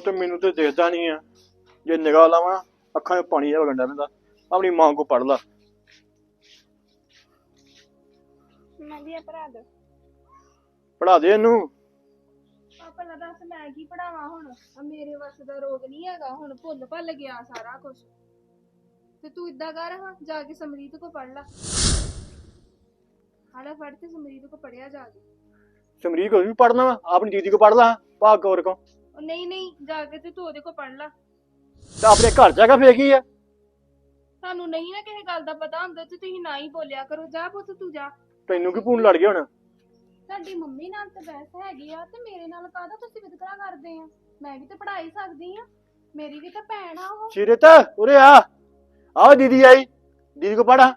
ਪੁੱਤ ਮੈਨੂੰ ਤੇ ਦਿਖਦਾ ਨਹੀਂ ਆ। ਜੇ ਨਿਗਾਹ ਲਾਵਾਂ ਅੱਖਾਂ 'ਚ ਪਾਣੀ ਆ ਵਗੰਡਾ ਪੈਂਦਾ ਆਪਣੀ ਮਾਂ ਕੋ ਪੜ ਲਾ। ਮੈਂ ਵੀ ਪੜਾ ਦੇ ਇਹਨੂੰ। ਆਪਾਂ ਨਾ ਦੱਸ ਮੈਂ ਕੀ ਪੜਾਵਾਂ ਹੁਣ? ਆ ਮੇਰੇ ਵੱਸ ਦਾ ਰੋਗ ਨਹੀਂ ਹੈਗਾ। ਹੁਣ ਭੁੱਲ ਭੱਲ ਗਿਆ ਸਾਰਾ ਕੁਝ ਤੇ ਤੂੰ ਇਦਾਂ ਕਰ ਹਾਂ ਜਾ ਕੇ ਸਮਰੀਤ ਕੋ ਪੜ ਲਾ। ਹਾਲਾ ਫੜ ਤੇ ਸਮਰੀਤ ਕੋ ਪੜਿਆ ਜਾ ਕੇ। ਸਮਰੀਕ ਕੋ ਵੀ ਪੜਨਾ ਵਾ। ਆਪਣੀ ਦੀਦੀ ਕੋ ਪੜ ਲਾ। ਭਾਗ ਕੌਰ ਕੋ ਉਹ ਨਹੀਂ ਨਹੀਂ ਜਾ ਕੇ ਤੇ ਤੂੰ ਉਹਦੇ ਕੋ ਪੜ ਲਾ। ਤੇ ਆਪਣੇ ਘਰ ਜਾ ਕੇ ਫੇਕੀ ਆ? ਤੁਹਾਨੂੰ ਨਹੀਂ ਨਾ ਕਿਸੇ ਗੱਲ ਦਾ ਪਤਾ ਹੁੰਦਾ ਤੇ ਤੁਸੀਂ ਨਾ ਹੀ ਬੋਲਿਆ ਕਰੋ। ਜਾ ਪੁੱਤ ਤੂੰ ਜਾ। ਤੈਨੂੰ ਕੀ ਪੂਨ ਲੜ ਗਿਆ ਹੁਣ? ਤੁਹਾਡੀ ਮੰਮੀ ਨਾਲ ਤਾਂ ਬਹਿਸ ਹੈਗੀ ਆ ਤੇ ਮੇਰੇ ਨਾਲ ਕਾਹਦਾ ਤੁਸੀਂ ਵਿਤਕਰਾ ਕਰਦੇ ਆ? ਮੈਂ ਵੀ ਤਾਂ ਪੜ੍ਹਾ ਹੀ ਸਕਦੀ ਆ। ਮੇਰੀ ਵੀ ਤਾਂ ਭੈਣ ਆ ਉਹ। ਸਿਰਤ ਉਰੇ ਆ। ਆਓ ਦੀਦੀ ਆਈ। ਦੀਦੀ ਕੋ ਪੜਾ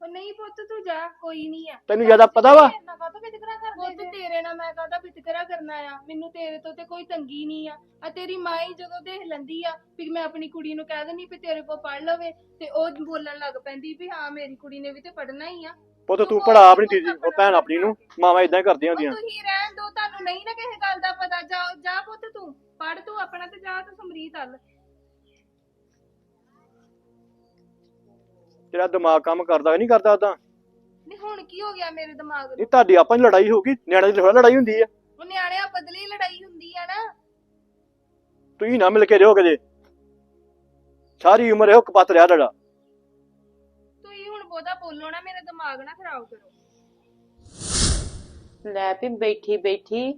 ਉਹ ਨਹੀਂ ਪੁੱਤ ਤੂੰ ਜਾ ਕੋਈ ਨਹੀਂ ਆ। ਤੈਨੂੰ ਜ਼ਿਆਦਾ ਪਤਾ ਵਾ? ਵਿਤਕਰਾ ਕਰਦੇ ਪੁੱਤ ਤੇਰੇ ਨਾਲ ਮੈਂ ਕਾਹਦਾ ਵਿਤਕਰਾ ਕਰਨਾ ਆ? ਮੈਨੂੰ ਤੇਰੇ ਤੋਂ ਤੇ ਕੋਈ ਤੰਗੀ ਨਹੀਂ ਆ। ਆ ਤੇਰੀ ਮਾਂ ਹੀ ਜਦੋਂ ਦੇਖ ਲੈਂਦੀ ਆ ਵੀ ਮੈਂ ਆਪਣੀ ਕੁੜੀ ਨੂੰ ਕਹਿ ਦਿੰਦੀ ਵੀ ਤੇਰੇ ਕੋਲ ਪੜ ਲਵੇ ਤੇ ਉਹ ਬੋਲਣ ਲੱਗ ਪੈਂਦੀ ਵੀ ਹਾਂ ਮੇਰੀ ਕੁੜੀ ਨੇ ਵੀ ਤੇ ਪੜਨਾ ਹੀ ਆ। ਪੁੱਤ ਤੂੰ ਪੜਾ ਆਪਣੀ ਦੀਦੀ ਉਹ ਭੈਣ ਆਪਣੀ ਨੂੰ ਮਾਵਾਂ ਇਦਾਂ ਹੀ ਕਰਦੀਆਂ ਹੁੰਦੀਆਂ। ਤੁਸੀਂ ਰਹਿਣ ਦੋ ਤੁਹਾਨੂੰ ਨਹੀਂ ਨਾ ਕਿਸੇ ਗੱਲ ਦਾ ਪਤਾ। ਜਾ ਜਾ ਪੁੱਤ ਤੂੰ ਪੜ ਤੂੰ ਆਪਣਾ ਤੇ ਜਾ ਤੂੰ ਸਮਰੀਤ ਹੱਲ ਤੇਰਾ ਦਿਮਾਗ ਕੰਮ ਕਰਦਾ ਕਿ ਨਹੀਂ ਕਰਦਾ ਉਦਾਂ ਨਹੀਂ ਹੁਣ ਕੀ ਹੋ ਗਿਆ ਮੇਰੇ ਦਿਮਾਗ ਨੂੰ? ਇਹ ਤੁਹਾਡੀ ਆਪਾਂ ਦੀ ਲੜਾਈ ਹੋਊਗੀ ਨਿਆਣੇ ਦੀ ਥੋੜਾ ਲੜਾਈ ਹੁੰਦੀ ਆ। ਉਹ ਨਿਆਣਿਆਂ ਬਦਲੀ ਲੜਾਈ ਹੁੰਦੀ ਆ ਨਾ। ਤੁਸੀਂ ਨਾ ਮਿਲ ਕੇ ਰਹੋ ਕਦੇ ਸਾਰੀ ਉਮਰ ਇਹੋ ਕਪੱਤ ਰਿਹਾ ਤੁਹਾਡਾ। ਤੁਸੀਂ ਹੁਣ ਬਹੁਤਾ ਬੋਲੋ ਨਾ ਮੇਰੇ ਦਿਮਾਗ ਨਾ ਖਰਾਬ ਕਰੋ। ਲੈ ਵੀ ਬੈਠੀ ਬੈਠੀ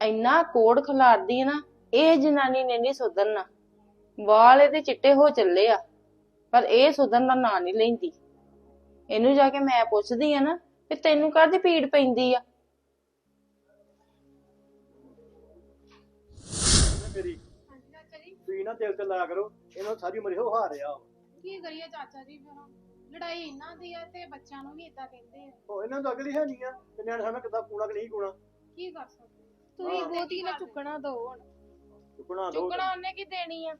ਇੰਨਾ ਕੋੜ ਖਿਲਾਰਦੀ ਹੈ ਨਾ ਇਹ ਜਨਾਨੀ ਨੇ ਨਹੀਂ ਸੁਧਰਨਾ। ਵਾਲ ਇਹਦੇ ਚਿੱਟੇ ਹੋ ਚੱਲੇ ਆ। ਪਰ ਇਹ ਸੁਧਰਨ ਦਾ ਨਾਂ ਨਹੀਂ ਲੈਂਦੀ। ਇਹਨੂੰ ਜਾ ਕੇ ਮੈਂ ਪੁੱਛਦੀ ਆ ਨਾ ਵੀ ਤੈਨੂੰ ਕਾਹਦੀ ਪੀੜ ਪੈਂਦੀ ਆ? ਮੇਰੀ ਤੁਸੀਂ ਨਾ ਦਿਲ ਤੇ ਲਾਇਆ ਕਰੋ ਇਹਨਾਂ ਸਾਰੀ ਉਮਰ ਇਹੋ ਹਾਰ ਰਿਹਾ। ਕੀ ਕਰੀਏ ਚਾਚਾ ਜੀ ਫਿਰ? ਲੜਾਈ ਇਹਨਾਂ ਦੀ ਆ ਤੇ ਬੱਚਿਆਂ ਨੂੰ ਵੀ ਇਦਾਂ ਕਹਿੰਦੇ ਆ। ਉਹ ਇਹਨਾਂ ਦਾ ਅਗਲੀ ਹੈ ਨਹੀਂ ਆ ਤੇ ਨਿਆਣੇ ਸਾਹਮਣੇ ਕਿੱਦਾਂ ਕੂਣਾ ਕਿ ਨਹੀਂ ਕੂਣਾ? ਕੀ ਕਰ ਸਕਦੇ? ਤੁਸੀਂ ਹਾਂ। ਬਹੁਤੀ ਨਾ ਚੁੱਕਣਾ ਦੋ ਹੁਣ। ਚੁੱਕਣਾ ਦੋ। ਚੁੱਕਣਾ ਉਹਨੇ ਕੀ ਦੇਣੀ ਆ?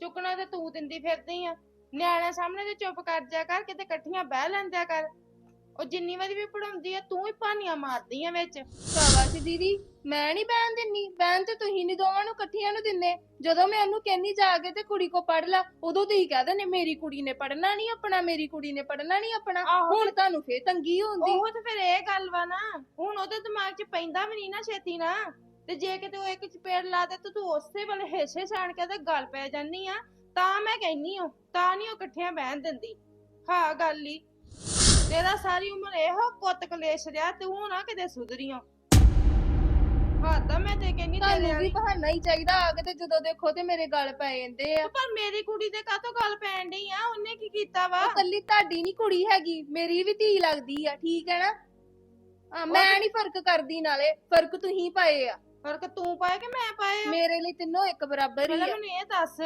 ਚੁੱਕਣਾ ਤੇ ਤੂੰ ਦਿੰਦੀ ਫਿਰਦੀ ਆ। ਨਿਆਣਿਆਂ ਸਾਹਮਣੇ ਤੇ ਚੁੱਪ ਕਰ ਜਾ ਕਰ ਕਿਤੇ ਇਕੱਠੀਆਂ ਬਹਿ ਲੈਂਦਿਆ ਕਰ। ਉਹ ਜਿੰਨੀ ਵਾਰੀ ਵੀ ਪੜਾਉਂਦੀ ਆ ਤੂੰ ਹੀ ਭਾਨੀਆਂ ਮਾਰਦੀ ਆ ਵਿੱਚ। ਸ਼ਾਬਾਸ਼ ਦੀਦੀ ਮੈਂ ਨਹੀਂ ਬਹਿਣ ਦਿੰਨੀ। ਬਹਿਣ ਤੇ ਤੁਸੀਂ ਨਹੀਂ ਦੋਵਾਂ ਨੂੰ ਇਕੱਠੀਆਂ ਨੂੰ ਦਿੰਦੇ ਜਦੋਂ ਮੈਂ ਉਹਨੂੰ ਕਹਿੰਨੀ ਜਾ ਕੇ ਤੇ ਕੁੜੀ ਕੋ ਪੜ ਲਾ। ਉਦੋਂ ਤੁਸੀਂ ਕਹਿ ਦਿੰਦੇ ਮੇਰੀ ਕੁੜੀ ਨੇ ਪੜਨਾ ਨਹੀਂ ਆਪਣਾ ਮੇਰੀ ਕੁੜੀ ਨੇ ਪੜਨਾ ਨਹੀਂ ਆਪਣਾ। ਆਹੋ ਹੁਣ ਤੁਹਾਨੂੰ ਫੇਰ ਤੰਗੀ ਹੁੰਦੀ। ਉਹ ਤੇ ਫਿਰ ਇਹ ਗੱਲ ਵਾ ਨਾ ਹੁਣ ਉਹਦੇ ਦਿਮਾਗ 'ਚ ਪੈਂਦਾ ਵੀ ਨਹੀਂ ਨਾ ਛੇਤੀ ਨਾ। ਤੇ ਜੇ ਕਿਤੇ ਉਹ ਇੱਕ ਚਪੇੜ ਲਾ ਦੇ ਤੇ ਤੂੰ ਉਸੇ ਵੇਲੇ ਹਿੱਸੇ ਛਾਣ ਕੇ ਤੇ ਗੱਲ ਪੈ ਜਾਨੀ ਆ। ਤਾਂ ਮੈਂ ਕਹਿੰਨੀ ਹਾਂ ਤਾਂ ਨਹੀਂ ਉਹ ਇਕੱਠੀਆਂ ਬਹਿਣ ਦਿੰਦੀ। ਹਾਂ ਗੱਲ ਹੀ। ਤੇਰਾ ਸਾਰੀ ਉਮਰ ਇਹੋ ਕੁੱਤ ਕਲੇਸ਼ ਰਿਹਾ ਤੂੰ ਨਾ ਕਿਤੇ ਸੁਧਰੀਓ ਹਾਂ ਤਾਂ ਮੈਂ ਤੇ ਕਹਿੰਨੀ ਤੇਰੇ ਤੁਹਾਨੂੰ ਵੀ ਵਾਲੀ ਬਹਾਨਾ ਹੀ ਚਾਹੀਦਾ ਆ ਕੇ ਤੇ ਜਦੋਂ ਦੇਖੋ ਤੇ ਮੇਰੇ ਗੱਲ ਪੈ ਜਾਂਦੇ ਆ। ਪਰ ਮੇਰੀ ਕੁੜੀ ਦੇ ਕਾਹਤੋਂ ਗੱਲ ਪੈਣ ਡਈ ਆ? ਉਹਨੇ ਕੀ ਕੀਤਾ ਵਾ? ਉਹ ਕੱਲੀ ਤੁਹਾਡੀ ਨਹੀਂ ਕੁੜੀ ਹੈਗੀ ਮੇਰੀ ਵੀ ਧੀ ਲੱਗਦੀ ਆ ਠੀਕ ਹੈ ਨਾ? ਆ ਮੈਂ ਨਹੀਂ ਫ਼ਰਕ ਕਰਦੀ ਨਾਲੇ ਫ਼ਰਕ ਤੁਸੀਂ ਪਾਏ ਆ। ਫ਼ਰਕ ਤੂੰ ਪਾਇਆ ਕਿ ਮੈਂ ਪਾਇਆ? ਮੇਰੇ ਲਈ ਤਿੰਨੋਂ ਇੱਕ ਬਰਾਬਰ ਹੀ ਪਹਿਲਾਂ ਆ। ਮੈਨੂੰ ਇਹ ਦੱਸ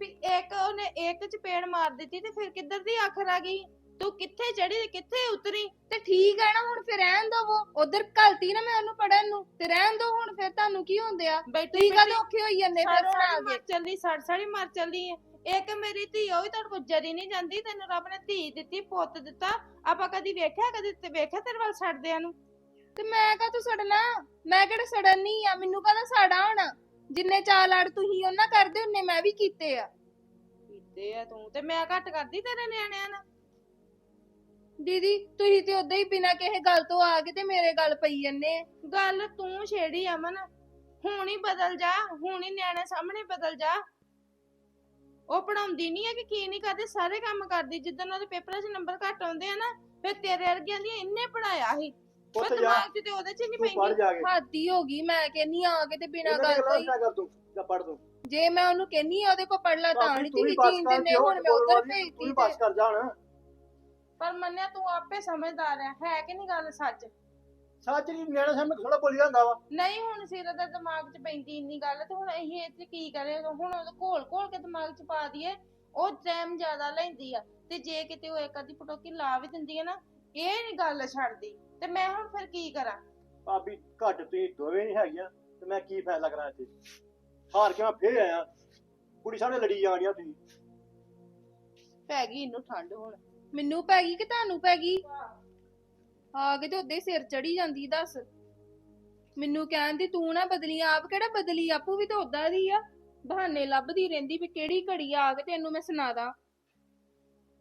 ਵੀ ਇੱਕ ਉਹਨੇ ਇੱਕ ਚਪੇੜ ਮਾਰ ਦਿੱਤੀ ਤੇ ਫਿਰ ਕਿੱਧਰ ਦੀ ਆਖਰ ਆ ਗਈ? ਤੂੰ ਕਿੱਥੇ ਚੜੀ ਤੇ ਕਿੱਥੇ ਉਤਰੀ? ਤੇ ਠੀਕ ਹੈ ਨਾ ਹੁਣ ਫਿਰ ਰਹਿਣ ਦਵੋ ਉਧਰ ਘਲਤੀ ਨਾ ਮੈਂ ਉਹਨੂੰ ਪੜਨ ਨੂੰ। ਤੇ ਰਹਿਣ ਦੋ ਹੁਣ ਫਿਰ ਤੁਹਾਨੂੰ ਕੀ ਹੁੰਦੇ ਆ? ਬੈਠੀ ਤੁਸੀਂ ਕਦੋਂ ਔਖੇ ਹੋਈ ਜਾਂਦੇ ਫਿਰ ਹੁਣ ਆ ਮਰ ਗਏ ਚੱਲੀ ਸੜ ਸੜੀ ਮਰ ਚੱਲੀ ਏ ਇੱਕ ਮੇਰੀ ਧੀ ਉਹ ਵੀ ਤੁਹਾਡੇ ਕੋਲ ਜਰੀ ਨਹੀਂ ਜਾਂਦੀ। ਤੈਨੂੰ ਰੱਬ ਨੇ ਧੀ ਦਿੱਤੀ ਪੁੱਤ ਦਿੱਤਾ। ਆਪਾਂ ਕਦੀ ਵੇਖਿਆ ਕਦੀ ਤੇ ਵੇਖਿਆ ਤੇਰੇ ਵੱਲ ਛੱਡਦਿਆਂ ਨੂੰ? ਤੇ ਮੈਂ ਕਾ ਤੂੰ ਸੜਨਾ? ਮੈਂ ਕਿਹੜਾ ਸੜਨ ਨਹੀਂ ਆ? ਮੈਨੂੰ ਕਹਦਾ ਸਾੜਾ ਹੋਣਾ? ਜਿੰਨੇ ਚਾਲ ਲੜ ਤੁਸੀਂ ਉਹਨਾਂ ਕਰਦੇ ਹੁੰਨੇ ਮੈਂ ਵੀ ਕੀਤੇ ਆ। ਕੀਤੇ ਆ ਤੂੰ ਤੇ ਮੈਂ ਘੱਟ ਕਰਦੀ ਤੇਰੇ ਨਿਆਣਿਆਂ ਨਾਲ? ਦੀਦੀ ਤੁਸੀਂ ਤੇ ਉਦਾਂ ਹੀ ਬਿਨਾਂ ਕਿਸੇ ਗੱਲ ਤੋਂ ਆ ਕੇ ਤੇ ਮੇਰੇ ਗੱਲ ਪਈ ਜੰਨੇ ਗੱਲ ਤੂੰ ਛੇੜੀ ਅਮਨ। ਹੁਣ ਹੀ ਬਦਲ ਜਾ ਹੁਣ ਹੀ ਨਿਆਣੇ ਸਾਹਮਣੇ ਬਦਲ ਜਾ। ਉਹ ਪੜਾਉਂਦੀ ਨਹੀਂ ਹੈ ਕਿ ਕੀ ਨਹੀਂ ਕਰਦੀ ਸਾਰੇ ਕੰਮ ਕਰਦੀ। ਜਿੱਦਣ ਉਹਦੇ ਪੇਪਰਾਂ 'ਚ ਨੰਬਰ ਘੱਟ ਆਉਂਦੇ ਆ ਨਾ ਫਿਰ ਤੇਰੇ ਵਰਗਿਆਂ ਦੀ ਇੰਨੇ ਪੜਾਇਆ ਸੀ। ਪੁੱਤ ਜਾ। ਦਿਮਾਗ 'ਚ ਤੇ ਉਹਦੇ 'ਚ ਨਹੀਂ ਤੂੰ ਪੜ ਪੈਂਦੀ ਜਾ ਕੇ। ਹਾਦੀ ਹੋ ਗਈ ਮੈਂ ਕਹਿੰਨੀ ਆ ਕੇ ਤੇ ਬਿਨਾਂ ਇਹਨਾਂ ਗੱਲ ਤੋਂ ਹੀ। ਕਰ ਜਾਂ ਪੜ ਤੂੰ। ਜੇ ਮੈਂ ਉਹਨੂੰ ਕਹਿੰਨੀ ਆ ਉਹਦੇ ਕੋ ਪੜ ਲਾ ਤਾਂ ਨਹੀਂ ਤੂੰ ਤੁਸੀਂ ਬਸ ਜੀਣ ਕਰ ਦਿੰਦੇ ਦਿਓ, ਹੁਣ ਮੈਂ ਉਧਰ ਤੂੰ ਵੀ ਭੇਜਤੀ ਬਸ ਕਰ ਜਾ ਹਣ। ਪਰ ਮੰਨਿਆ ਤੂੰ ਆਪੇ ਸਮਝਦਾਰ ਹੈ ਹੈ ਕਿ ਨਹੀਂ ਗੱਲ ਸੱਚ? ਸੱਚ ਨਹੀਂ ਨਿਆਣੇ ਸਾਹਮਣੇ ਥੋੜਾ ਬੋਲੀ ਜਾਂਦਾ ਵਾ। ਨਹੀਂ ਹੁਣ ਸਿਰ ਦੇ ਦਿਮਾਗ 'ਚ ਪੈਂਦੀ ਇੰਨੀ ਗੱਲ ਤੇ ਹੁਣ ਅਸੀਂ ਇਹ 'ਚ ਕੀ ਕਰੇ? ਹੁਣ ਉਹ ਘੋਲ ਘੋਲ ਕੇ ਦਿਮਾਗ 'ਚ ਪਾ ਦਈਏ ਉਹ ਟਾਈਮ ਜ਼ਿਆਦਾ ਲੈਂਦੀ ਆ। ਤੇ ਜੇ ਕਿਤੇ ਉਹ ਇੱਕ ਅੱਧੀ ਪਟੋਕੀ ਲਾ ਵੀ ਦਿੰਦੀ ਹੈ ਨਾ ਇਹ ਨਹੀਂ ਗੱਲ ਛੱਡਦੀ। ਤੇ ਮੈਂ ਹੁਣ ਫਿਰ ਕੀ ਕਰਾਂ? ਭਾਬੀ ਘੱਟ ਤੁਸੀਂ ਦੋਵੇਂ ਨਹੀਂ ਹੈਗੀਆਂ ਤੇ ਮੈਂ ਕੀ ਫਾਇਦਾ ਕਰਾਂ ਇੱਥੇ? ਹਾਰ ਕੇ ਮੈਂ ਫੇਰ ਆਇਆ। ਕੁੜੀ ਸਾਹਮਣੇ ਲੜੀ ਜਾਣੀਆਂ ਤੁਸੀਂ। ਪੈ ਗਈ ਇਹਨੂੰ ਠੰਡ ਹੁਣ। ਮੈਨੂੰ ਪੈ ਗਈ ਕਿ ਤੁਹਾਨੂੰ ਪੈ ਗਈ? ਆ ਕੇ ਤੇ ਹੀ ਸਿਰ ਚੜੀ ਜਾਂਦੀ ਦੱਸ। ਮੈਨੂੰ ਕਹਿੰਦੀ ਤੂੰ ਨਾ ਬਦਲੀ ਆਪ ਕਿਹੜਾ ਬਦਲੀ? ਆਪੂ ਵੀ ਤਾਂ ਉਦਾਂ ਦੀ ਆ। ਬਹਾਨੇ ਲੱਭਦੀ ਰਹਿੰਦੀ ਵੀ ਕਿਹੜੀ ਘੜੀ ਆ ਕੇ ਤੈਨੂੰ ਮੈਂ ਸੁਣਾਦਾ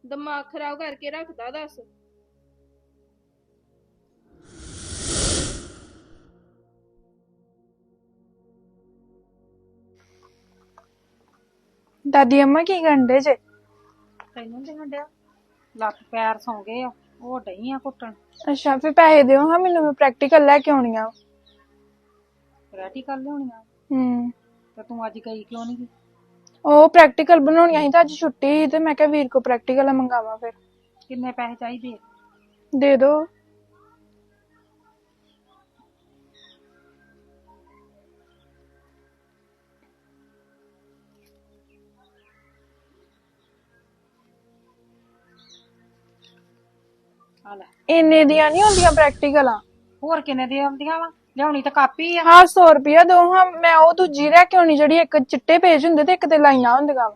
ਦਿਮਾਗ ਖਰਾਬ ਕਰਕੇ ਰੱਖਦਾ ਦੱਸ। ਦਾਦੀ ਅੰਮਾ ਕੀ ਗੰਡੇ ਜੇ? ਤੈਨੂੰ ਤੇ ਹੰਡਿਆ ਲੱਤ ਪੈਰ ਸੌਂ ਗਏ ਆ ਉਹ ਡਈ ਆ ਕੁੱਟਣ। ਅੱਛਾ ਫਿਰ ਪੈਸੇ ਦਿਓ ਹਾਂ ਮੈਨੂੰ ਮੈਂ ਪ੍ਰੈਕਟੀਕਲ ਲੈ ਕੇ ਆਉਣੀ ਆ। ਪ੍ਰੈਕਟੀਕਲ ਲਿਆਉਣੀਆਂ ਹੂੰ। ਤੇ ਤੂੰ ਅੱਜ ਗਈ ਕਿਉਂ ਨਹੀਂ ਗਈ ਉਹ ਪ੍ਰੈਕਟੀਕਲ ਬਣਾਉਣੀਆਂ ਸੀ ਤਾਂ ਅੱਜ ਛੁੱਟੀ ਸੀ ਤੇ ਮੈਂ ਕਿਹਾ ਵੀਰ ਕੋ ਪ੍ਰੈਕਟੀਕਲ ਮੰਗਾਵਾਂ ਫਿਰ। ਕਿੰਨੇ ਪੈਸੇ ਚਾਹੀਦੇ ਆ? ਦੇ ਦੋ। ਇੰਨੇ ਦੀਆਂ ਨਹੀਂ ਹੁੰਦੀਆਂ ਪ੍ਰੈਕਟੀਕਲਾਂ ਹੋਰ ਕਿੰਨੇ ਦੇ ਆਉਂਦੀਆਂ ਵਾ? ਲਿਆਉਣੀ ਤਾਂ ਕਾਪੀ ਆ। ਹਾਂ 100 ਰੁਪਿਆ ਦੋ ਹਾਂ ਮੈਂ ਉਹ ਦੂਜੀ ਲੈ ਕੇ ਆਉਣੀ ਜਿਹੜੀ ਇੱਕ ਚਿੱਟੇ ਪੇਜ ਹੁੰਦੇ ਤੇ ਇੱਕ ਤੇ ਲਾਈਆਂ ਹੁੰਦੀਆਂ ਵਾ।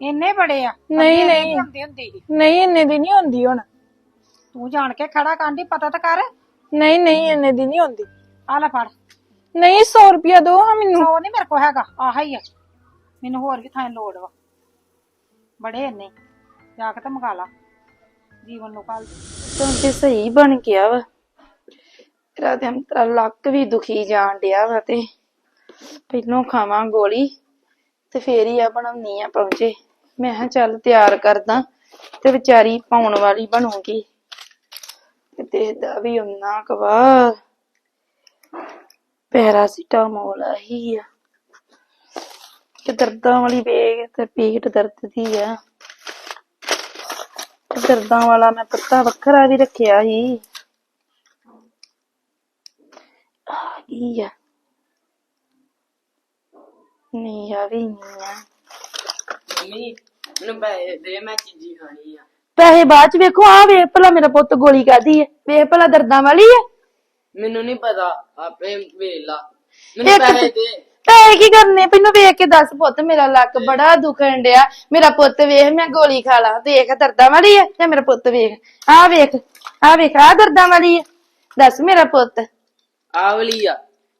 ਇੰਨੇ ਬੜੇ ਆ? ਨਹੀਂ, ਨਹੀਂ। ਹੁੰਦੀ ਹੁੰਦੀ। ਸੀ। ਨਹੀਂ ਇੰਨੇ ਦੀ ਨਹੀਂ ਹੁੰਦੀ ਹੁਣ। ਤੂੰ ਜਾਣ ਕੇ ਖੜਾ ਕਾਂਡੀ ਪਤਾ ਤਾਂ ਕਰ। ਨਹੀਂ ਨਹੀਂ ਇੰਨੇ ਦੀ ਨਹੀਂ ਹੁੰਦੀ। ਆ ਲੈ ਫੜ। ਨਹੀਂ 100 ਰੁਪਿਆ ਦੋ ਹਾਂ ਮੈਨੂੰ। ਸੌ ਨਹੀਂ ਮੇਰੇ ਕੋ ਹੈਗਾ ਆਹ ਹੀ ਆ। ਮੈਨੂੰ ਹੋਰ ਵੀ ਥਾਂ ਲੋੜ ਵਾ। ਬੜੇ ਇੰਨੇ ਜਾ ਕੇ ਤਾਂ ਮੰਗਾ ਲਾ। ਜੀਵਨ ਨੂੰ ਕੱਲ ਤਾਂ ਤੇ ਸਹੀ ਬਣ ਗਿਆ ਵਾ। ਮੇਰਾ ਤੇ ਅੰਤਰਾ ਲੱਕ ਵੀ ਦੁਖੀ ਜਾਣ ਡਿਆ ਵਾ ਤੇ ਪਹਿਲੋਂ ਖਾਵਾਂ ਗੋਲੀ ਤੇ ਫੇਰ ਹੀ ਆ ਬਣਾਉਣੀ ਆ ਪਹੁੰਚੇ ਮੈਂ ਕਿਹਾ ਚੱਲ ਤਿਆਰ ਕਰਦਾ ਤੇ ਵਿਚਾਰੀ ਪਾਉਣ ਵਾਲੀ ਬਣੂਗੀ। ਤੇ ਦੇਖਦਾ ਵੀ ਉਹਨਾਂ ਕਵਾ ਪੈਰਾਸੀਟਾਮੋਲ ਆਹੀ ਆ। ਕਿ ਦਰਦਾਂ ਵਾਲੀ ਵੇਗ ਤੇ ਪੇਟ ਦਰਦ ਦੀ ਆ। ਦਰਦਾਂ ਵਾਲਾ ਮੈਂ ਪੱਤਾ ਵੱਖਰਾ ਵੀ ਰੱਖਿਆ ਸੀ। ਆ ਕੀ ਆ? ਨਹੀਂ ਆ ਵੀ ਨਹੀਂ ਆ। ਮੰਮੀ ਮੈਨੂੰ ਪੈਸੇ ਦੇ ਮੈਂ ਚੀਜ਼ੀ ਖਾਣੀ ਆ। ਪੈਸੇ ਬਾਅਦ ਚ ਵੇਖੋ ਆ ਵੇਖ ਭਲਾ ਮੇਰਾ ਪੁੱਤ ਗੋਲੀ ਕਾਦੀ ਹੈ ਵੇਖ ਭਲਾ ਦਰਦਾਂ ਵਾਲੀ ਹੈ ਮੈਨੂੰ ਨਹੀਂ ਪਤਾ ਆਪੇ ਵੇਖ ਲਾ। ਮੈਨੂੰ ਇੱਕ ਪੈਸੇ ਦੇ। ਪੈਸੇ ਕੀ ਕਰਨੇ ਪਹਿਲਾਂ ਵੇਖ ਕੇ ਦੱਸ ਪੁੱਤ ਮੇਰਾ ਲੱਕ ਬੜਾ ਦੁਖਣ ਡਿਆ। ਮੇਰਾ ਪੁੱਤ ਵੇਖ ਮੈਂ ਗੋਲੀ ਖਾ ਲਾ। ਦੇਖ ਦਰਦਾਂ ਵਾਲੀ ਹੈ ਤੇ ਮੇਰਾ ਪੁੱਤ ਵੇਖ? ਆ ਵੇਖ ਆ ਵੇਖ ਆ ਦਰਦਾਂ ਵਾਲੀ ਹੈ ਦੱਸ ਮੇਰਾ ਪੁੱਤ। ਆ ਵਾਲੀ ਆ।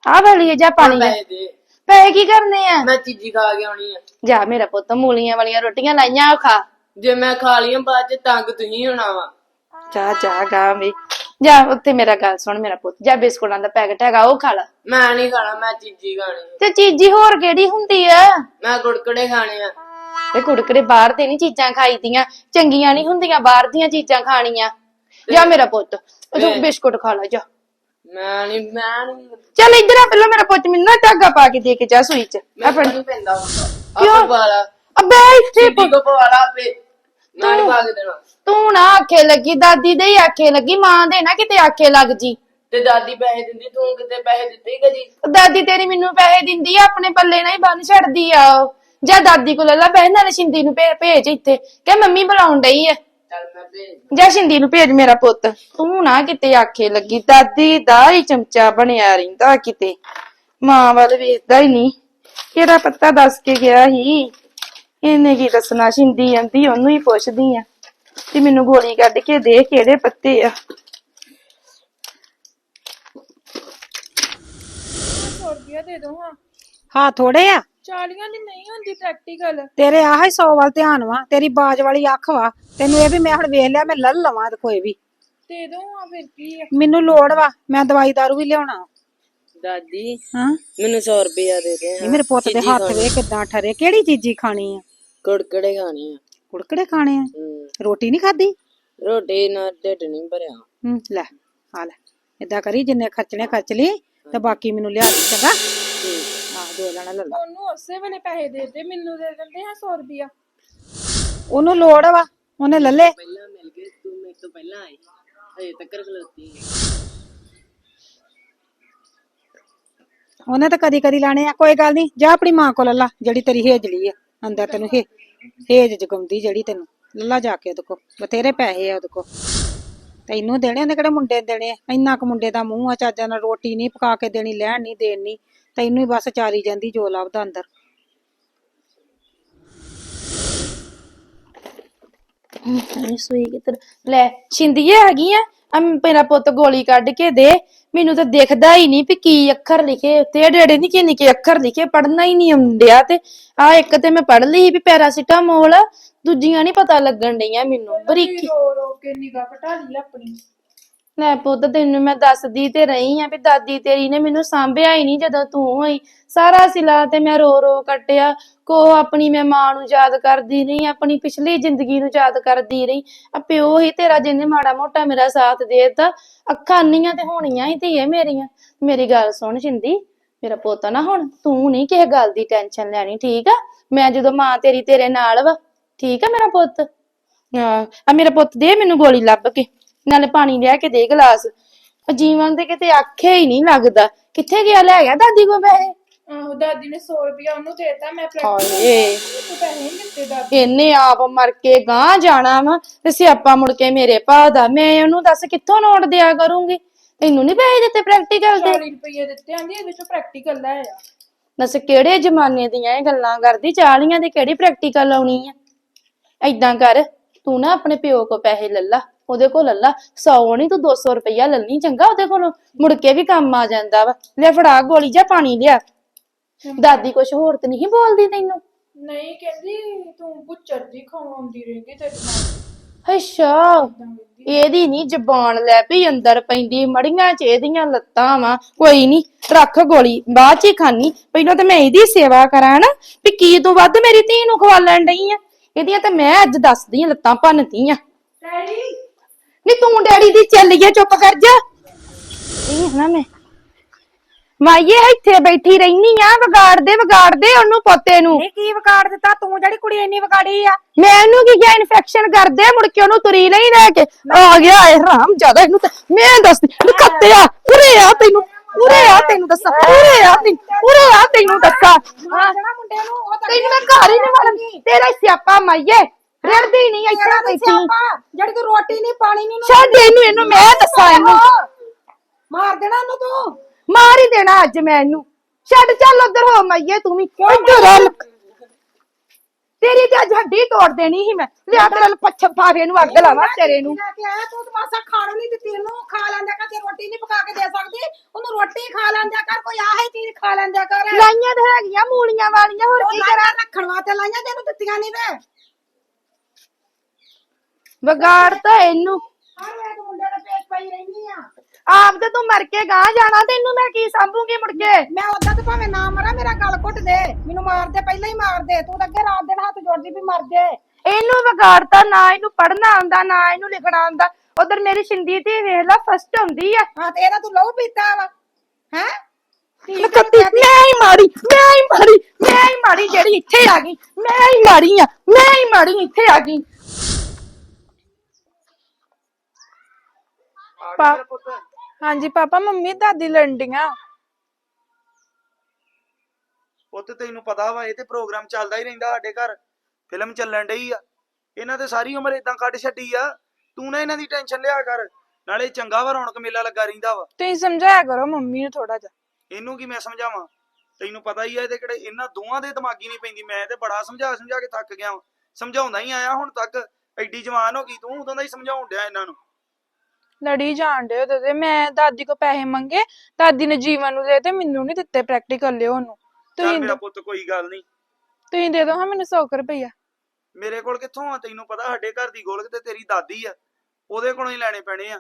ਆ ਵਾਲੀ ਹੈ ਜਾ ਪਾਣੀ ਪੈਸੇ ਦੇ। ਪੈਸੇ ਕੀ ਕਰਨੇ ਆ? ਮੈਂ ਚੀਜ਼ੀ ਖਾ ਕੇ ਆਉਣੀ ਆ। ਜਾ ਮੇਰਾ ਪੁੱਤ ਮੂਲੀਆਂ ਵਾਲੀਆਂ ਰੋਟੀਆਂ ਲਾਈਆਂ ਖਾ। ਜੇ ਮੈਂ ਖਾ ਲੀਆਂ ਬਾਅਦ ਚ ਤੰਗ ਤੁਸੀਂ ਹੋਣਾ ਵਾ। ਜਾ ਜਾ ਗਾ ਵੀ ਜਾ ਉੱਥੇ ਮੇਰਾ ਗੱਲ ਸੁਣ ਮੇਰਾ ਪੁੱਤ। ਜਾ ਬਿਸਕੁਟਾਂ ਦਾ ਪੈਕਟ ਹੈਗਾ ਉਹ ਖਾ ਲਾ। ਮੈਂ ਨਹੀਂ ਖਾਣਾ ਮੈਂ ਚੀਜ਼ੀ ਖਾਣੀ ਆ। ਤੇ ਚੀਜ਼ੀ ਹੋਰ ਕਿਹੜੀ ਹੁੰਦੀ ਆ? ਮੈਂ ਕੁੜਕੜੇ ਖਾਣੇ ਆ। ਇਹ ਕੁੜਕੜੇ ਬਾਹਰ ਦੇ ਨਹੀਂ ਚੀਜ਼ਾਂ ਖਾਈਦੀਆਂ ਚੰਗੀਆਂ ਨਹੀਂ ਹੁੰਦੀਆਂ ਬਾਹਰ ਦੀਆਂ ਚੀਜ਼ਾਂ ਖਾਣੀਆਂ। ਜਾ ਮੇਰਾ ਪੁੱਤ ਤੂੰ ਬਿਸਕੁਟ ਖਾ ਲੈ ਜਾ। ਮੈਂ ਨਹੀਂ ਮੈਂ ਨਹੀਂ ਚੱਲ ਇੱਧਰ ਆ ਪਹਿਲਾਂ ਮੇਰਾ ਪੁੱਤ ਮੈਨੂੰ ਨਾ ਧਾਗਾ ਪਾ ਕੇ ਦੇ ਕੇ ਜਾ ਸੂਈ ਚ। ਮੈਂ ਆਪਣ। ਨਹੀਂ ਪੈਂਦਾ ਕਿਉਂ? ਆਪੇ ਅਬੇ ਇੱਥੇ ਚੀਜ਼ੀ ਕੋ ਪਵਾ ਲਾ ਆਪੇ। ਮੈਂ ਨਹੀਂ ਪਾ ਕੇ ਦੇਣਾ। ਤੂੰ ਨਾ ਆਖੇ ਲੱਗੀ ਦਾਦੀ ਦੇ ਹੀ ਆਖੇ ਲੱਗੀ ਮਾਂ ਦੇ ਨਾ ਕਿਤੇ ਆਖੇ ਲੱਗ ਜੀ। ਤੇ ਦਾਦੀ ਪੈਸੇ ਦਿੰਦੀ ਤੂੰ ਕਿਤੇ ਪੈਸੇ ਦਿੱਤੇ ਹੀ ਕਦੀ? ਦਾਦੀ ਤੇਰੀ ਮੈਨੂੰ ਪੈਸੇ ਦਿੰਦੀ ਆ ਆਪਣੇ ਪੱਲੇ ਨਾਲ ਹੀ ਬੰਨ ਛੱਡਦੀ ਆ ਉਹ। ਜਾ ਦਾਦੀ ਕੋਲ ਲੈ ਲਾ ਪੈਸੇ ਨਾਲੇ ਸ਼ਿੰਦੀ ਨੂੰ ਭੇ- ਭੇਜ ਇੱਥੇ ਕਿ ਮੰਮੀ ਬੁਲਾਉਣ ਡਈ ਆ। ਚੱਲ ਮੈਂ ਭੇਜ ਜਾ ਸ਼ਿੰਦੀ ਨੂੰ ਭੇਜ ਮੇਰਾ ਪੁੱਤ। ਤੂੰ ਨਾ ਕਿਤੇ ਆਖੇ ਲੱਗੀ ਦਾਦੀ ਦਾ ਹੀ ਚਮਚਾ ਬਣਿਆ ਰਹਿੰਦਾ ਕਿਤੇ। ਮਾਂ ਵੱਲ ਵੇਖਦਾ ਹੀ ਨਹੀਂ। ਕਿਹੜਾ ਪੱਤਾ ਦੱਸ ਕੇ ਗਿਆ ਸੀ। ਇਹਨੇ ਕੀ ਦੱਸਣਾ ਸ਼ਿੰਦੀ ਆਂਦੀ ਉਹਨੂੰ ਹੀ ਪੁੱਛਦੀ ਆ। ਤੇ ਮੈਨੂੰ ਗੋਲੀ ਕੱਢ ਕੇ ਦੇ ਕਿਹੜੇ ਪੱਤੇ ਆ। 100 ਰੁਪਿਆ ਦੇ ਦੋ ਹਾਂ। ਹਾਂ ਥੋੜੇ ਆ। 40 ਦੀ ਨਹੀਂ ਹੁੰਦੀ ਪ੍ਰੈਕਟੀਕਲ ਤੇਰੇ ਆਹ ਹੀ 100 ਵੱਲ ਧਿਆਨ ਵਾ ਤੇਰੀ ਬਾਜ ਵਾਲੀ ਅੱਖ ਵਾ ਤੈਨੂੰ ਇਹ ਵੀ ਮੈਂ ਹੁਣ ਵੇਖ ਲਿਆ ਮੈਂ ਲੱਲ ਲਵਾਂ ਤੇ ਕੋਈ ਵੀ। ਦੇ ਦੋ ਹਾਂ ਫਿਰ ਕੀ ਆ। ਮੈਨੂੰ ਲੋੜ ਵਾ ਮੈਂ ਦਵਾਈ ਦਾਰੂ ਵੀ ਲਿਆਉਣਾ। ਦਾਦੀ ਹਾਂ? ਮੈਨੂੰ 100 ਰੁਪਇਆ ਦੇ ਦੇ ਇਹ ਮੇਰੇ ਪੁੱਤ ਦੇ ਹੱਥ ਵੇ ਕਿਦਾਂ ਠਰੇ ਕਿਹੜੀ ਚੀਜ਼ੀ ਖਾਣੀ ਆ? ਕੁੜਕੜੇ ਖਾਣੇ ਆ। ਕੁੜਕੜੇ ਖਾਣੇ ਆ? ਹੂੰ। ਰੋਟੀ ਨਹੀਂ ਖਾਦੀ ਰੋਟੀ ਨਾਲ ਢਿੱਡ ਨਹੀਂ ਭਰਿਆ। ਹੂੰ ਲੈ ਆ ਲੈ ਏਦਾਂ ਕਰੀ ਜਿੰਨੇ ਖਰਚਣੇ ਖਰਚ ਲਈ ਤੇ ਬਾਕੀ ਮੈਨੂੰ ਲਿਆ ਦੇ ਚੰਗਾ? ਹਾਂ ਦੋ ਲੈਣਾ ਲੈ ਲਾ। ਉਹਨੂੰ ਉਸੇ ਵੇਲੇ ਪੈਸੇ ਦੇ ਦੇ ਮੈਨੂੰ ਦੇ ਦਿੰਦੇ ਆ 100 ਰੁਪਿਆ ਉਹਨੂੰ ਲੋੜ ਵਾ ਉਹਨੇ ਲੱਲੇ ਪਹਿਲਾਂ ਮਿਲ ਗਏ ਤੂੰ ਮੇਰੇ ਤੋਂ ਪਹਿਲਾਂ ਆਈ। ਹਜੇ ਤੱਕ ਖਲੋਤੀ ਹੈ ਉਹਨੇ ਤਾਂ ਕਦੀ ਕਦੀ ਲਾਣੇ ਆ ਕੋਈ ਗੱਲ ਨਹੀਂ ਜਾ ਆਪਣੀ ਮਾਂ ਕੋਲ ਲੱਲਾ ਜਿਹੜੀ ਤੇਰੀ ਹੇਜਲੀ ਆ ਅੰਦਰ ਤੈਨੂੰ ਹੇ ਹੇਜ ਜਗਾਉਂਦੀ ਜਿਹੜੀ ਤੈਨੂੰ। ਲੱਲਾ ਜਾ ਕੇ ਉਹਦੇ ਕੋ ਬਥੇਰੇ ਪੈਸੇ ਆ ਉਹਦੇ ਕੋ ਤੈਨੂੰ ਦੇਣੇ ਉਹਨੇ ਕਿਹੜੇ ਮੁੰਡੇ ਨੂੰ ਦੇਣੇ ਆ? ਇੰਨਾ ਕੁ ਮੁੰਡੇ ਦਾ ਮੂੰਹ ਆ, ਚੱਜਾਂ ਨਾਲ ਰੋਟੀ ਨਹੀਂ ਪਕਾ ਕੇ ਦੇਣੀ, ਲੈਣ ਨਹੀਂ, ਦੇਣੀ ਤੈਨੂੰ ਹੀ ਬਸ ਚਾਰੀ ਜਾਂਦੀ ਜੋ ਲੱਭਦਾ ਅੰਦਰ। ਸੂਈ ਕਿੱਧਰ? ਲੈ ਸ਼ਿੰਦੀਏ ਹੈਗੀ ਆ? ਆ ਮੇਰਾ ਪੁੱਤ ਗੋਲੀ ਕੱਢ ਕੇ ਦੇ। ਮੈਨੂੰ ਤਾਂ ਦਿਖਦਾ ਹੀ ਨਹੀਂ ਵੀ ਕੀ ਅੱਖਰ ਲਿਖੇ ਉੱਤੇ। ਏਡੇ ਏਡੇ ਨਿੱਕੇ ਨਿੱਕੇ ਅੱਖਰ ਲਿਖੇ ਪੜਨਾ ਹੀ ਨਹੀਂ ਆਉਂਦਿਆ ਤੇ। ਆ ਇੱਕ ਤੇ ਮੈਂ ਪੜ ਲਈ ਵੀ ਪੈਰਾਸੀਟਾਮੋਲ, ਦੂਜੀਆਂ ਨਹੀਂ ਪਤਾ ਲੱਗਣ ਡਈਆਂ ਮੈਨੂੰ, ਬਰੀਕੀ। ਰੋ ਰੋ ਕੇ ਨਿਗਾਹ ਘਟਾ ਲਈ ਆਪਣੀ। ਲੈ ਪੁੱਤ, ਤੈਨੂੰ ਮੈਂ ਦੱਸਦੀ ਤੇ ਰਹੀ ਆ ਵੀ ਦਾਦੀ ਤੇਰੀ ਨੇ ਮੈਨੂੰ ਸਾਂਭਿਆ ਹੀ ਨਹੀਂ ਜਦੋਂ ਤੂੰ ਹੋਈ ਸਾਰਾ ਸਿਲਾ ਤੇ ਮੈਂ ਰੋ ਰੋ ਕੱਟਿਆ। ਕੋ ਆਪਣੀ ਮੈਂ ਮਾਂ ਨੂੰ ਯਾਦ ਕਰਦੀ ਰਹੀ, ਆਪਣੀ ਪਿਛਲੀ ਜ਼ਿੰਦਗੀ ਨੂੰ ਯਾਦ ਕਰਦੀ ਰਹੀ। ਆ ਪਿਓ ਹੀ ਤੇਰਾ ਜਿਹਨੇ ਮਾੜਾ ਮੋਟਾ ਮੇਰਾ ਸਾਥ ਦੇ ਦਿੱਤਾ। ਅੱਖਾਂ ਅੰਨੀਆਂ ਤੇ ਹੋਣੀਆਂ ਹੀ ਧੀਏ ਮੇਰੀਆਂ। ਮੇਰੀ ਗੱਲ ਸੁਣ ਸ਼ਿੰਦੀ ਮੇਰਾ ਪੁੱਤ ਨਾ ਹੁਣ, ਤੂੰ ਨਹੀਂ ਕਿਸੇ ਗੱਲ ਦੀ ਟੈਨਸ਼ਨ ਲੈਣੀ, ਠੀਕ ਆ? ਮੈਂ ਜਦੋਂ ਮਾਂ ਤੇਰੀ ਤੇਰੇ ਨਾਲ ਵਾ, ਠੀਕ ਆ ਮੇਰਾ ਪੁੱਤ? ਹਾਂ, ਆ ਮੇਰਾ ਪੁੱਤ ਦੇ ਮੈਨੂੰ ਗੋਲੀ ਲੱਭ ਕੇ। ਨਾਲੇ ਪਾਣੀ ਲਿਆ ਕੇ ਦੇ ਗਲਾਸ। ਜੀਵਨ ਦੇ ਕਿਤੇ ਆਖੇ ਹੀ ਨਹੀਂ ਲੱਗਦਾ। ਕਿੱਥੇ ਗਿਆ ਲੈ ਗਿਆ ਦਾਦੀ ਕੋ ਪੈਸੇ? ਆਹੋ ਦਾਦੀ ਨੇ 100 ਰੁਪਇਆ ਉਹਨੂੰ ਦੇਤਾ ਮੈਂ ਹਾਏ। ਤੂੰ ਪੈਸੇ ਨਹੀਂ ਦਿੱਤੇ ਦਾਦੀ। ਇਹਨੇ ਆਪ ਮਰ ਕੇ ਗਾਂ ਜਾਣਾ ਵਾ ਤੇ ਸਿਆਪਾ ਮੁੜ ਕੇ ਮੇਰੇ ਭਾ ਦਾ। ਮੈਂ ਉਹਨੂੰ ਦੱਸ ਕਿੱਥੋਂ ਨੋਟ ਦਿਆ ਕਰੂੰਗੀ? ਤੈਨੂੰ ਨਹੀਂ ਪੈਸੇ ਦਿੱਤੇ ਪ੍ਰੈਕਟੀਕਲ ਦੇ? 40 ਰੁਪਏ ਦਿੱਤੇ ਆਂਦੀ ਇਹਦੇ ਚੋਂ ਪ੍ਰੈਕਟੀਕਲ ਲੈ ਆ। ਦੱਸ ਕਿਹੜੇ ਜ਼ਮਾਨੇ ਦੀਆਂ ਇਹ ਗੱਲਾਂ ਕਰਦੀ? ਚਾਲੀਆਂ ਦੀ ਕਿਹੜੀ ਪ੍ਰੈਕਟੀਕਲ ਆਉਣੀ ਆ? ਏਦਾਂ ਕਰ ਤੂੰ ਨਾ ਆਪਣੇ ਪਿਓ ਕੋ ਪੈਸੇ ਲੱਲਾ ਉਹਦੇ ਕੋਲ ਲੱਲਾ 100 ਨਹੀਂ ਤੂੰ 200 ਰੁਪਇਆ ਲੱਲਣੀ ਚੰਗਾ ਉਹਦੇ ਕੋਲੋਂ। ਮੁੜ ਕੇ ਵੀ ਕੰਮ ਆ ਜਾਂਦਾ ਵਾ। ਲੈ ਫੜਾ ਗੋਲੀ ਜਾਂ ਪਾਣੀ ਲਿਆ। ਦਾਦੀ ਕੁਛ ਹੋਰ ਤੇ ਨਹੀਂ ਬੋਲਦੀ ਤੈਨੂੰ? ਨਹੀਂ ਕਹਿੰਦੀ ਤੂੰ ਪੁੱਛਰ ਦੀ ਖਾਉਂਦੀ ਰਹੇਗੀ ਤੇਰੇ ਨਾਲ। ਅੱਛਾ ਇਹਦੀ ਨਹੀਂ ਜ਼ਬਾਨ ਲੈ ਪਈ ਅੰਦਰ ਪੈਂਦੀ। ਮੜੀਆਂ ਚ ਇਹਦੀਆਂ ਲੱਤਾਂ ਵਾ। ਕੋਈ ਨਹੀਂ ਰੱਖ ਗੋਲੀ ਬਾਅਦ ਚ ਹੀ ਖਾਨੀ ਪਹਿਲਾਂ ਤਾਂ ਮੈਂ ਇਹਦੀ ਸੇਵਾ ਕਰਾਂ ਨਾ ਵੀ ਕੀ ਤੂੰ ਵੱਧ ਮੇਰੀ ਧੀ ਨੂੰ ਖਵਾਲਣ ਡਈ ਆ? ਇਹਦੀਆਂ ਤਾਂ ਮੈਂ ਅੱਜ ਦੱਸਦੀ ਆ ਲੱਤਾਂ ਭੰਨਦੀ ਆ। ਨਹੀਂ ਤੂੰ ਡੈਡੀ ਦੀ ਚੱਲੀਏ ਚੁੱਪ ਕਰ ਜਾ। ਇਹ ਨਾ ਮੈਂ ਮਾਈਏ ਇੱਥੇ ਬੈਠੀ ਰਹਿਨੀ ਆ ਵਿਗਾੜਦੇ ਵਿਗਾੜਦੇ ਉਹਨੂੰ ਪੋਤੇ ਨੂੰ। ਇਹ ਕੀ ਵਿਗਾੜ ਦਿੱਤਾ? ਤੂੰ ਜਿਹੜੀ ਕੁੜੀ ਇੰਨੀ ਵਿਗਾੜੀ ਆ। ਮੈਂ ਇਹਨੂੰ ਕੀ ਗਿਆ ਇਨਫੈਕਸ਼ਨ ਕਰਦੇ ਮੁੜ ਕੇ ਉਹਨੂੰ ਤੁਰੀ ਨਹੀਂ ਲੈ ਕੇ। ਆ ਗਿਆ ਇਹ ਹਰਾਮ ਜ਼ਿਆਦਾ ਇਹਨੂੰ ਤਾਂ ਮੈਂ ਦੱਸਦੀ ਨਖੱਤਿਆ ਉਰੇ ਆ ਤੈਨੂੰ ਉਰੇ ਆ ਤੈਨੂੰ ਦੱਸਾਂ ਉਰੇ ਆ ਤੈਨੂੰ ਉਰੇ ਆ ਤੈਨੂੰ ਦੱਸਾਂ। ਤੈਨੂੰ ਮੈਂ ਘਰ ਹੀ ਨਹੀਂ ਵੜਨ ਤੇਰਾ ਸਿਆਪਾ ਮਾਈਏ। ਰੜਦੀ ਨਹੀਂ ਇੱਥੇ ਬੈਠੀ। ਜਿਹੜੀ ਤੂੰ ਰੋਟੀ ਨਹੀਂ ਪਾਣੀ ਨਹੀਂ ਛੱਡ ਇਹਨੂੰ ਇਹਨੂੰ ਮੈਂ ਦੱਸਾਂ ਇਹਨੂੰ। ਮਾਰ ਦੇਣਾ ਉਹਨੂੰ ਤੂੰ। ਮਾਰ ਹੀ ਦੇਣਾ ਅੱਜ ਮੈਂ ਇਹਨੂੰ। ਛੱਡ ਚੱਲ ਉਧਰ ਹੋ ਮਾਈਏ ਤੂੰ ਵੀ। ਇੱਧਰ ਆ ਲ- ਤੇਰੀ ਤੇ ਅੱਜ ਹੱਡੀ ਤੋੜ ਦੇਣੀ ਸੀ ਮੈਂ। ਲਿਆ ਤੇਰੇ ਪੱਛਮ ਪਾਵੇ ਨੂੰ ਅੱਗ ਲਾਵਾਂ ਤੇਰੇ ਨੂੰ। ਲੈ ਕੇ ਆਇਆ ਤੂੰ ਤਾਂ ਮਾਸਾ ਖਾਣ ਨਹੀਂ ਦਿੱਤੀ ਇਹਨੂੰ। ਖਾ ਲੈਂਦਾ ਕਰ ਜੇ ਰੋਟੀ ਨਹੀਂ ਪਕਾ ਕੇ ਦੇ ਸਕਦੀ ਉਹਨੂੰ ਰੋਟੀ ਖਾ ਲੈਂਦਾ ਕਰ ਕੋਈ ਆਹੀ ਚੀਜ਼ ਖਾ ਲੈਂਦਾ ਕਰ। ਲਾਈਆਂ ਤੇ ਹੈਗੀਆਂ ਮੂਲੀਆਂ ਵਾਲੀਆਂ ਹੋਰ ਕੀ ਕਰਾਂ? ਰੱਖਣ ਵਾਸਤੇ ਲਾਈਆਂ ਤੈਨੂੰ ਦਿੱਤੀਆਂ ਨਹੀਂ ਤੇ ਵਿਗਾੜ ਤਾਂ ਇਹਨੂੰ। ਵੇਲੇ ਮੁੰਡੇ ਦੇ ਪੇਟ ਪਈ ਰਹਿੰਦੀ ਆ। ਆਪ ਤੇ ਤੂੰ ਮਰ ਕੇ ਗਾਂ ਜਾਣਾ ਤੈਨੂੰ ਮੈਂ ਕੀ ਸੰਭੂਗੀ ਮੁੜ ਕੇ? ਮੈਂ ਉਦਾਂ ਤੇ ਭਾਵੇਂ ਨਾ ਮਰਾਂ ਮੇਰਾ ਗਲ ਘੁੱਟ ਦੇ। ਮੈਨੂੰ ਮਾਰ ਦੇ ਪਹਿਲਾਂ ਹੀ ਮਾਰ ਦੇ। ਤੂੰ ਤਾਂ ਅੱਗੇ ਰਾਤ ਦਿਨ ਹੱਥ ਜੋੜਦੀ ਵੀ ਮਰ ਜੇ। ਇਹਨੂੰ ਵਿਗਾੜਤਾ ਨਾ ਇਹਨੂੰ ਪੜਨਾ ਆਉਂਦਾ ਨਾ ਇਹਨੂੰ ਲਿਖਣਾ ਆਉਂਦਾ। ਉਧਰ ਮੇਰੀ ਸ਼ਿੰਦੀ ਤੇ ਵੇਖ ਲਾ ਫਸਟ ਹੁੰਦੀ ਆ। ਹਾਂ ਤੇ ਇਹਦਾ ਤੂੰ ਲਹੂ ਪੀਤਾ ਵਾ। ਹੈ? ਮੈਂ ਹੀ ਮਾਰੀ ਮੈਂ ਹੀ ਮਾਰੀ ਮੈਂ ਹੀ ਮਾਰੀ ਜਿਹੜੀ ਇੱਥੇ ਆ ਗਈ। ਮੈਂ ਹੀ ਮਾਰੀ ਆ ਮੈਂ ਹੀ ਮਾਰੀ ਇੱਥੇ ਆ ਗਈ। ਹਾਂਜੀ ਪਾਪਾ ਮੰਮੀ ਦਾਦੀ ਲੰਡੀਆਂ ਉੱਥੇ ਤੈਨੂੰ ਪਤਾ ਵਾ ਇਹ ਤੇ ਪ੍ਰੋਗਰਾਮ ਚੱਲਦਾ ਹੀ ਰਹਿੰਦਾ ਸਾਡੇ ਘਰ। ਫਿਲਮ ਚੱਲਣ ਡਈ ਆ। ਇਹਨਾਂ ਤੇ ਸਾਰੀ ਉਮਰ ਇਦਾਂ ਕੱਢ ਛੱਡੀ ਆ। ਤੂੰ ਨਾ ਇਹਨਾਂ ਦੀ ਟੈਨਸ਼ਨ ਲਿਆ ਕਰ। ਨਾਲੇ ਚੰਗਾ ਵਾ ਰੌਣਕ ਮੇਲਾ ਲੱਗਾ ਰਹਿੰਦਾ ਵਾ। ਤੁਸੀਂ ਸਮਝਾਇਆ ਕਰੋ ਮੰਮੀ ਨੂੰ ਥੋੜਾ ਜਿਹਾ। ਇਹਨੂੰ ਕੀ ਮੈਂ ਸਮਝਾਵਾਂ? ਤੈਨੂੰ ਪਤਾ ਹੀ ਆ ਇਹਦੇ ਕਿਹੜੇ ਇਹਨਾਂ ਦੋਵਾਂ ਦੇ ਦਿਮਾਗੀ ਨਹੀਂ ਪੈਂਦੀ। ਮੈਂ ਤੇ ਬੜਾ ਸਮਝਾ ਸਮਝਾ ਕੇ ਥੱਕ ਗਿਆ ਸਮਝਾਉਂਦਾ ਹੀ ਆਇਆ ਹੁਣ ਤੱਕ। ਐਡੀ ਜਵਾਨ ਹੋ ਗਈ ਤੂੰ ਉਦੋਂ ਦਾ ਹੀ ਸਮਝਾਉਣ ਡਿਆ ਇਹਨਾਂ ਨੂੰ। ਲੜੀ ਜਾਣ ਦੇ ਉਹਦੇ ਤੇ। ਮੈਂ ਦਾਦੀ ਕੋ ਪੈਸੇ ਮੰਗੇ ਦਾਦੀ ਨੇ ਜੀਵਨ ਨੂੰ ਦੇ ਤੇ ਮੈਨੂੰ ਨਹੀਂ ਦਿੱਤੇ ਪ੍ਰੈਕਟੀਕਲ ਲਿਓ ਉਹਨੂੰ। ਚੱਲ ਤੁਸੀਂ ਮੇਰਾ ਪੁੱਤ ਕੋਈ ਗੱਲ ਨਹੀਂ ਤੁਸੀਂ ਦੇ ਦਿਓ ਹਾਂ ਮੈਨੂੰ 100 ਰੁਪਈਆ। ਮੇਰੇ ਕੋਲ ਕਿੱਥੋਂ ਆ? ਤੈਨੂੰ ਪਤਾ ਸਾਡੇ ਘਰ ਦੀ ਗੋਲਕ ਤੇ ਤੇਰੀ ਦਾਦੀ ਆ। ਉਹਦੇ ਕੋਲੋਂ ਹੀ ਲੈਣੇ ਪੈਣੇ ਆ।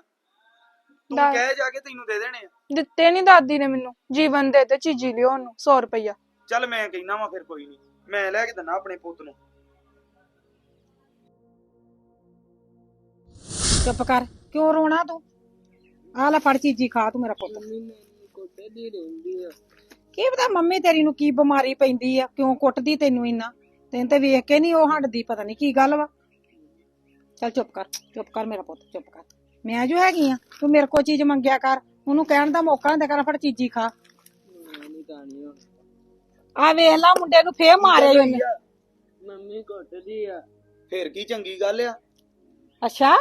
ਤੂੰ ਦਾ- ਕਹਿ ਜਾ ਕੇ ਤੈਨੂੰ ਦੇ ਦੇਣੇ ਆ। ਦਿੱਤੇ ਨਹੀਂ ਦਾਦੀ ਨੇ ਮੈਨੂੰ। ਜੀਵਨ ਦੇ ਤੇ ਚੀਜੀ ਲਿਓ ਉਹਨੂੰ 100 ਰੁਪਈਆ। ਚੱਲ ਮੈਂ ਕਹਿਣਾ ਵਾ ਫਿਰ ਕੋਈ ਨਹੀਂ ਮੈਂ ਲੈ ਕੇ ਦਿੰਦਾ ਆਪਣੇ ਪੁੱਤ ਨੂੰ। ਚੁੱਪ ਕਰ। ਕਿਉਂ ਰੋਣਾ ਤੂੰ? ਆ ਲੈ ਫੜ ਚੀਜੀ ਖਾ ਤੂੰ ਮੇਰਾ ਪੁੱਤ। ਕੀ ਪਤਾ ਮੰਮੀ ਤੇਰੀ ਨੂੰ ਕੀ ਬਿਮਾਰੀ ਪੈਂਦੀ ਆ ਕਿਉਂ ਕੁੱਟਦੀ ਤੈਨੂੰ ਇੰਨਾ? ਤੈਨੂੰ ਤੇ ਵੇਖ ਕੇ ਨਹੀਂ ਉਹ ਹਟਦੀ ਪਤਾ ਨਹੀਂ ਕੀ ਗੱਲ ਵਾ। ਚੱਲ ਚੁੱਪ ਕਰ ਚੁੱਪ ਕਰ ਮੇਰਾ ਪੁੱਤ ਚੁੱਪ ਕਰ। ਮੈਂ ਜੋ ਹੈਗੀ ਆ ਤੂੰ ਮੇਰੇ ਕੋਲ ਚੀਜ਼ ਮੰਗਿਆ ਕਰ ਉਹਨੂੰ ਕਹਿਣ ਦਾ ਮੌਕਾ ਨਾ ਦੇ ਕਰ ਫੜ ਚੀਜੀ ਖਾ। ਆ ਵੇਖ ਲਾ ਮੁੰਡੇ ਨੂੰ ਫੇਰ ਮਾਰਿਆ ਉਹਨੇ। ਮੰਮੀ ਕੁੱਟਦੀ ਆ। ਫੇਰ ਕੀ ਚੰਗੀ ਗੱਲ ਆ? ਅੱਛਾ?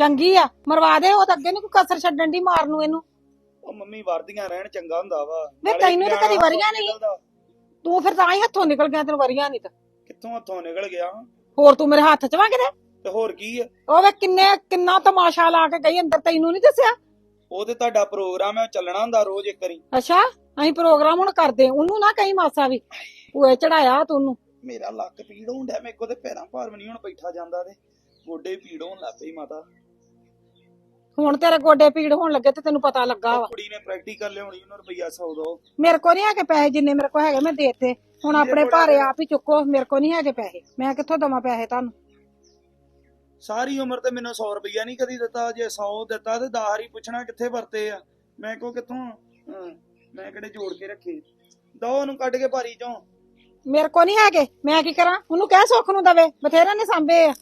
ਚੰਗੀ ਆ ਮਰਵਾ ਦੇ ਉਹ ਤਾਂ ਅੱਗੇ ਨਹੀਂ ਕੋਈ ਕਸਰ ਛੱਡਣ ਦੀ ਮਾਰ ਨੂੰ ਇਹਨੂੰ। ਉਹ ਮੰਮੀ ਵਰਦੀਆਂ ਰਹਿਣ ਚੰਗਾ ਹੁੰਦਾ ਵਾ। ਵੇ ਨਾਲੇ ਤੈਨੂੰ ਤਾਂ ਕਦੀ ਨਿਆਣਾ ਵਰੀਆਂ ਨਹੀਂ। ਨਿਕਲਦਾ। ਤੂੰ ਫਿਰ ਤਾਂ ਹੀ ਹੱਥੋਂ ਨਿਕਲ ਗਿਆ ਤੈਨੂੰ ਵਰੀਆਂ ਨਹੀਂ ਤਾਂ। ਕਿੱਥੋਂ ਹੱਥੋਂ ਨਿਕਲ ਗਿਆ? ਹੋਰ ਤੂੰ ਮੇਰੇ ਹੱਥ ਚ ਵਾ ਕਿਤੇ? ਤੇ ਹੋਰ ਕੀ ਆ? ਉਹ ਵੇ ਕਿੰਨੇ ਕਿੰਨਾ ਤਮਾਸ਼ਾ ਲਾ ਕੇ ਗਈ ਅੰਦਰ ਤੈਨੂੰ ਨਹੀਂ ਦੱਸਿਆ? ਉਹ ਤੇ ਤੁਹਾਡਾ ਪ੍ਰੋਗਰਾਮ ਹੈ ਉਹ ਚੱਲਣਾ ਹੁੰਦਾ ਰੋਜ਼ ਇੱਕ ਵਾਰੀ। ਅੱਛਾ ਅਸੀਂ ਪ੍ਰੋਗਰਾਮ ਹੁਣ ਕਰਦੇ ਉਹਨੂੰ ਨਾ ਕਹੀਂ ਮਾਸਾ ਵੀ ਭੂਏ ਚੜਾਇਆ ਤੂੰ ਉਹਨੂੰ ਮੇਰਾ ਲੱਕ ਪੀੜ ਹੋਣ ਡਿਆ ਮੇਰੇ ਕੋਲ ਤੇ ਪੈਰਾਂ ਭਾਰ ਵੀ ਨਹੀਂ ਹੁਣ ਬੈਠਾ ਜਾਂਦਾ ਤੇ ਗੋਡੇ ਪੀੜ ਹੋਣ ਲੱਗ ਪਈ ਮਾਤਾ। ਹੁਣ ਤੇਰੇ ਗੋਡੇ ਪੀੜ ਹੋਣ ਲੱਗੇ ਤੇ ਤੈਨੂੰ ਪਤਾ ਲੱਗਾ ਵਾ। ਕੁੜੀ ਨੇ ਪ੍ਰੈਕਟੀਕਲ ਲਿਆਉਣੀ ਉਹਨੂੰ ਰੁਪਈਆ 100 ਦੋ। ਮੇਰੇ ਕੋ ਨਹੀਂ ਹੈਗੇ ਪੈਸੇ ਜਿੰਨੇ ਮੇਰੇ ਕੋ ਹੈਗੇ ਮੈਂ ਦੇਤੇ। ਹੁਣ ਆਪਣੇ ਭਾਰੇ ਆਪ ਹੀ ਚੁੱਕੋ ਮੇਰੇ ਕੋ ਨਹੀਂ ਹੈਗੇ ਪੈਸੇ। ਮੈਂ ਕਿੱਥੋਂ ਦਵਾਂ ਪੈਸੇ ਤੁਹਾਨੂੰ? ਸਾਰੀ ਉਮਰ ਤੇ ਮੈਨੂੰ 100 ਰੁਪਈਆ ਨਹੀਂ ਕਦੀ ਦਿੱਤਾ ਜੇ 100 ਦਿੱਤਾ ਤੇ 10 ਹੀ ਪੁੱਛਣਾ ਕਿੱਥੇ ਵਰਤੇ ਆ। ਮੈਂ ਕੋ ਕਿੱਥੋਂ ਹਾਂ, ਮੈਂ ਕਿਹੜੇ ਜੋੜ ਕੇ ਰੱਖੇ। ਦੋ ਉਹਨੂੰ ਕੱਢ ਕੇ ਭਾਰੀ ਚੋਂ। ਮੇਰੇ ਕੋ ਨਹੀਂ ਹੈਗੇ ਮੈਂ ਕੀ ਕਰਾਂ? ਉਹਨੂੰ ਕਹਿ ਸੁੱਖ ਨੂੰ ਦਵੇ ਬਥੇਰੇ ਨੇ ਸਾਂਭੇ ਆ।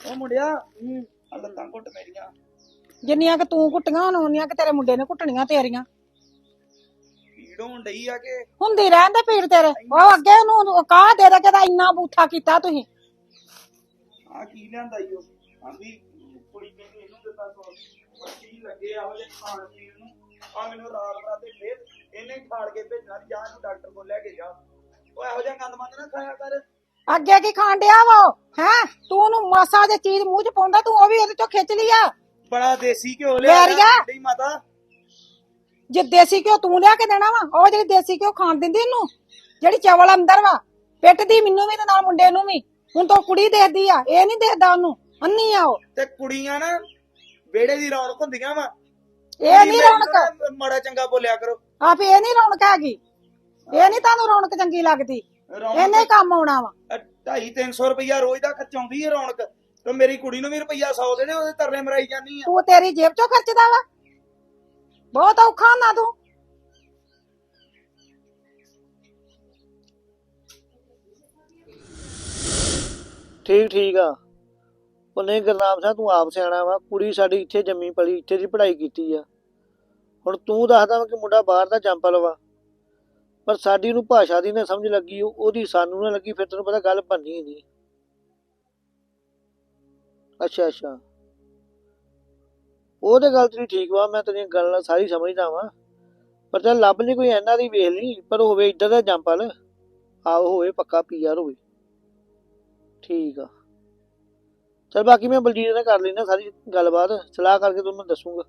ਉਹ ਮੁੰਡਿਆ ਆ ਲੱਤਾਂ ਘੁੱਟ ਮੇਰੀਆਂ। ਜਿੰਨੀਆਂ ਕਿ ਤੂੰ ਕੁੱਟੀਆਂ ਹੁਣ ਉਹਨੀਆਂ ਕਿ ਤੇਰੇ ਮੁੰਡੇ ਨੇ ਕੁੱਟਣੀਆਂ ਤੇਰੀਆਂ। ਪੀੜ ਹੋਣ ਡਈ ਆ ਕਿ? ਹੁੰਦੀ ਰਹਿੰਦੇ ਪੀੜ ਤੇਰੇ। ਉਹ ਅੱਗੇ ਉਹਨੂੰ ਕਾਹ ਦੇ ਦੇ ਕੇ ਤਾਂ ਇੰਨਾ ਬੂਥਾ ਕੀਤਾ ਤੁਸੀਂ। ਆ ਕੀ ਲਿਆਂਦਾ ਈ ਉਹ? ਆਂਦੀ ਕੁੜੀ ਕਹਿੰਦੀ ਇਹਨੂੰ ਦਿੱਤਾ ਸੋ ਕੀ ਲੱਗੇ ਆਹੋ ਜੇ ਖਾਣ ਪੀਣ ਨੂੰ। ਆ ਮੈਨੂੰ ਰਾਤ ਰਾਤੇ ਫੇਰ ਇਹਨੇ ਖਾੜ ਕੇ ਭੇਜਣਾ ਜਾਂ ਇਹਨੂੰ ਡਾਕਟਰ ਕੋਲ ਲੈ ਕੇ ਜਾ। ਉਹ ਇਹੋ ਜਿਹਾ ਗੰਦ ਮੰਦ ਨਾ ਖਾਇਆ ਕਰ। ਅੱਗੇ ਕੀ ਖਾਣ ਡਿਆ ਵਾ ਹੈ? ਤੂੰ ਉਹਨੂੰ ਮਾਸਾ ਜੇ ਚੀਜ਼ ਮੂੰਹ ਚ ਪਾਉਂਦਾ ਤੂੰ ਉਹ ਵੀ ਉਹਦੇ ਤੋਂ ਖਿੱਚ ਲਈ ਆ। ਬੜਾ ਦੇਸੀ ਘਿਓ ਲਿਆ ਵੈਰੀਆ। ਮਾਤਾ। ਜੇ ਦੇਸੀ ਘਿਓ ਤੂੰ ਲਿਆ ਕੇ ਦੇਣਾ ਵਾ ਉਹ ਜਿਹੜੀ ਦੇਸੀ ਘਿਓ ਖਾਣ ਦਿੰਦੀ ਇਹਨੂੰ ਜਿਹੜੀ ਚਵਲ ਅੰਦਰ ਵਾ ਪਿੱਟਦੀ ਮੈਨੂੰ ਵੀ ਤੇ ਨਾਲ ਮੁੰਡੇ ਨੂੰ ਵੀ। ਹੁਣ ਤਾਂ ਉਹ ਕੁੜੀ ਦੇਖਦੀ ਆ ਇਹ ਨਹੀਂ ਦੇਖਦਾ ਉਹਨੂੰ ਅੰਨੀ ਆ ਉਹ। ਤੇ ਕੁੜੀਆਂ ਨਾ ਵਿਹੜੇ ਦੀ ਰੌਣਕ ਹੁੰਦੀਆਂ ਵਾ। ਇਹ ਨਹੀਂ ਰੌਣਕ। ਮਾੜਾ ਚੰਗਾ ਬੋਲਿਆ ਕਰੋ। ਆਪ ਇਹ ਨਹੀਂ ਰੌਣਕ ਹੈਗੀ। ਇਹ ਨਹੀਂ ਤੁਹਾਨੂੰ ਰੌਣਕ ਚੰਗੀ ਲੱਗਦੀ। ਇਹਨੇ ਕੰਮ ਆਉਣਾ ਵਾ। 2.5 300 ਰੁਪਈਆ ਰੋਜ਼ ਦਾ ਖਰਚਾਉਂਦੀ ਹੈ ਰੌਣਕ। ਤੇ ਮੇਰੀ ਕੁੜੀ ਨੂੰ ਵੀ ਰੁਪਈਆ 100 ਦੇ ਦੇ ਉਹਦੇ ਤਰਲੇ ਮਰਾਈ ਜਾਂਦੀ ਆ। ਤੂੰ ਤੇਰੀ ਜੇਬ ਚੋਂ ਖਰਚਦਾ ਵਾ? ਬਹੁਤ ਔਖਾ ਨਾ ਤੂੰ। ਠੀਕ ਠੀਕ ਆ। ਉਹ ਨਹੀਂ ਗੁਰਨਾਮ ਸਿੰਘ ਤੂੰ ਆਪ ਸਿਆਣਾ ਵਾ। ਕੁੜੀ ਸਾਡੀ ਇੱਥੇ ਜੰਮੀ ਪਲੀ ਇੱਥੇ ਦੀ ਪੜ੍ਹਾਈ ਕੀਤੀ ਆ। ਹੁਣ ਤੂੰ ਦੱਸਦਾ ਵਾ ਕਿ ਮੁੰਡਾ ਬਾਹਰ ਦਾ ਜੰਪਲ ਵਾ। ਪਰ ਸਾਡੀ ਨੂੰ ਭਾਸ਼ਾ ਦੀ ਨਾ ਸਮਝ ਲੱਗੀ ਉਹ- ਉਹਦੀ ਸਾਨੂੰ ਨਾ ਲੱਗੀ ਫਿਰ ਤੈਨੂੰ ਪਤਾ ਗੱਲ ਬਣਨੀ ਨਹੀਂ ਅੱਛਾ ਅੱਛਾ। ਉਹ ਤੇ ਗੱਲ ਤੇਰੀ ਠੀਕ ਵਾ, ਮੈਂ ਤੇਰੀਆਂ ਗੱਲਾਂ ਸਾਰੀ ਸਮਝਦਾ ਵਾਂ। ਪਰ ਚੱਲ ਲੱਭ ਲਈ ਕੋਈ ਇਹਨਾਂ ਦੀ ਵੇਖ ਲਈ, ਪਰ ਹੋਵੇ ਇੱਧਰ ਦਾ ਜੰਪਲ ਆਓ ਹੋਵੇ, ਪੱਕਾ ਪੀਆਰ ਹੋਵੇ। ਠੀਕ ਆ। ਚਲ ਬਾਕੀ ਮੈਂ ਬਲਜੀਤ ਨਾਲ ਕਰ ਲੈਣਾ ਸਾਰੀ ਗੱਲਬਾਤ, ਸਲਾਹ ਕਰਕੇ ਤੁਹਾਨੂੰ ਦੱਸੂਗਾ।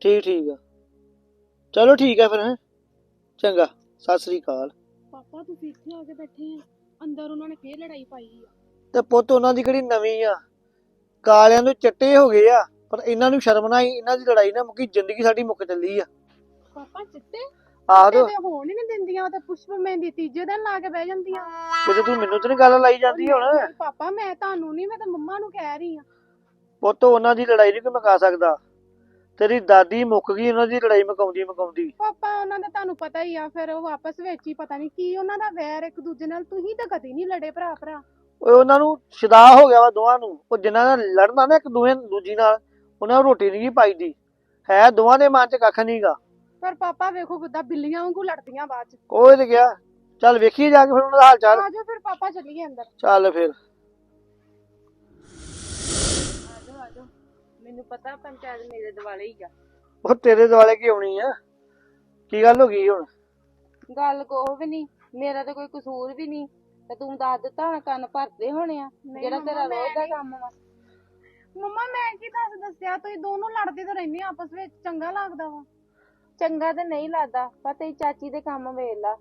ਠੀਕ ਠੀਕ ਆ। ਚਲੋ ਠੀਕ ਆ ਫਿਰ, ਹੈ। ਚੰਗਾ, ਸਤਿ ਸ੍ਰੀ ਅਕਾਲ। ਪਾਪਾ, ਤੁਸੀਂ ਇੱਥੇ ਆ ਕੇ ਬੈਠੇ ਆ। ਅੰਦਰ ਉਹਨਾਂ ਨੇ ਫੇਰ ਲੜਾਈ ਪਾਈ ਆ। ਤੇ ਪੁੱਤ ਉਹਨਾਂ ਦੀ ਕਿਹੜੀ ਨਵੀਂ ਆ? ਕਾਲਿਆਂ ਨੂੰ ਚਿੱਟੇ ਹੋ ਗਏ ਆ ਪਰ ਇਹਨਾਂ ਨੂੰ ਸ਼ਰਮ ਨਾ ਆਈ ਇਹਨਾਂ ਦੀ ਲੜਾਈ ਨਾ ਮੁੱਕੀ ਜ਼ਿੰਦਗੀ ਸਾਡੀ ਮੁੱਕ ਚੱਲੀ ਆ। ਪਾਪਾ ਚਿੱਟੇ? ਆਹ ਤੇ ਤੇ ਹੋਣ ਹੀ ਨਹੀਂ ਦਿੰਦੀਆਂ ਉਹ ਤੇ ਪੁਸ਼ਪ ਮਹਿੰਦੀ ਤੀਜੇ ਦਿਨ ਲਾ ਕੇ ਬਹਿ ਜਾਂਦੀਆਂ। ਕਿਤੇ ਤੂੰ ਮੈਨੂੰ ਤੇ ਨੀ ਗੱਲ ਲਾਈ ਜਾਂਦੀ ਹੁਣ? ਪਾਪਾ ਮੈਂ ਤੁਹਾਨੂੰ ਨਹੀਂ ਮੈਂ ਤਾਂ ਮੰਮਾ ਨੂੰ ਕਹਿ ਰਹੀ ਆ ਪੁੱਤ ਉਹਨਾਂ ਦੀ ਲੜਾਈ ਨਹੀਂ ਕੋਈ ਮੁਕਾ ਸਕਦਾ। ਤੇਰੀ ਦਾਦੀ ਮੁੱਕ ਗਈ ਉਹਨਾਂ ਦੀ ਲੜਾਈ ਮੁਕਾਉਂਦੀ ਮੁਕਾਉਂਦੀ। ਪਾਪਾ ਉਹਨਾਂ ਦਾ ਤੁਹਾਨੂੰ ਪਤਾ ਹੀ ਆ ਫਿਰ ਉਹ ਆਪਸ ਵਿੱਚ ਹੀ ਪਤਾ ਨਹੀਂ ਕੀ ਉਹਨਾਂ ਦਾ ਵੈਰ ਇੱਕ ਦੂਜੇ ਨਾਲ ਤੁਸੀਂ ਤਾਂ ਕਦੇ ਨਹੀਂ ਲੜੇ ਭਰਾ ਭਰਾ ਓਏ ਉਹਨਾਂ ਨੂੰ ਸ਼ਦਾ ਹੋ ਗਿਆ ਵਾ ਦੋਵਾਂ ਨੂੰ। ਉਹ ਜਿਨ੍ਹਾਂ ਨਾਲ ਲੜਨਾ ਨਾ ਇੱਕ ਦੂਏ ਦੂਜੀ ਨਾਲ ਉਹਨਾਂ ਨੂੰ ਰੋਟੀ ਨਹੀਂ ਪਾਈਦੀ ਹੈ ਦੋਵਾਂ ਦੇ ਮਨ 'ਚ ਕੱਖ ਨਹੀਂਗਾ ਪਰ ਪਾਪਾ ਵੇਖੋ ਕਿੱਦਾਂ ਬਿੱਲੀਆਂ ਵਾਂਗੂ ਲੜਦੀਆਂ ਬਾਅਦ ਚ। ਉਹ ਤੇ ਗਿਆ। ਚੱਲ ਵੇਖੀਏ ਜਾ ਕੇ ਫਿਰ ਉਹਨਾਂ ਦਾ ਹਾਲ ਚਾਲ। ਆਜੋ ਫਿਰ ਪਾਪਾ ਚੱਲੀਏ ਅੰਦਰ। ਚੱਲ ਫਿਰ। ਆਜੋ ਆਜੋ ਮੈਨੂੰ ਪਤਾ ਪੰਚਾਇਤ ਮੇਰੇ ਦਿਵਾਲੇ ਹੀ ਆ। ਉਹ ਤੇਰੇ ਦੁਆਲੇ ਕੀ ਆਉਣੀ ਆ? ਕੀ ਗੱਲ ਹੋ ਗਈ ਹੁਣ? ਗੱਲ ਕੋਹ ਵੀ ਨਹੀਂ ਮੇਰਾ ਤਾਂ ਕੋਈ ਕਸੂਰ ਵੀ ਨਹੀਂ। ਤੇ ਤੂੰ ਦੱਸ ਦਿੱਤਾ ਹੁਣ ਕੰਨ ਭਰਦੇ ਹੋਣੇ ਆ ਜਿਹੜਾ ਤੇਰਾ ਰੋਜ਼ ਦਾ ਕੰਮ ਵਾ। ਮੰਮਾ ਮੈਂ ਕੀ ਦੱਸ ਦੱਸਿਆ ਤੁਸੀਂ ਦੋਨੋਂ ਲੜਦੇ ਤਾਂ ਰਹਿੰਦੇ ਆ ਆਪਸ ਵਿੱਚ ਚੰਗਾ ਲੱਗਦਾ ਵਾ। ਚੰਗਾ ਤਾਂ ਨਹੀਂ ਲੱਗਦਾ ਪਰ ਤੇਰੀ ਚਾਚੀ ਦੇ ਕੰਮ ਵੇਖ ਲਾ।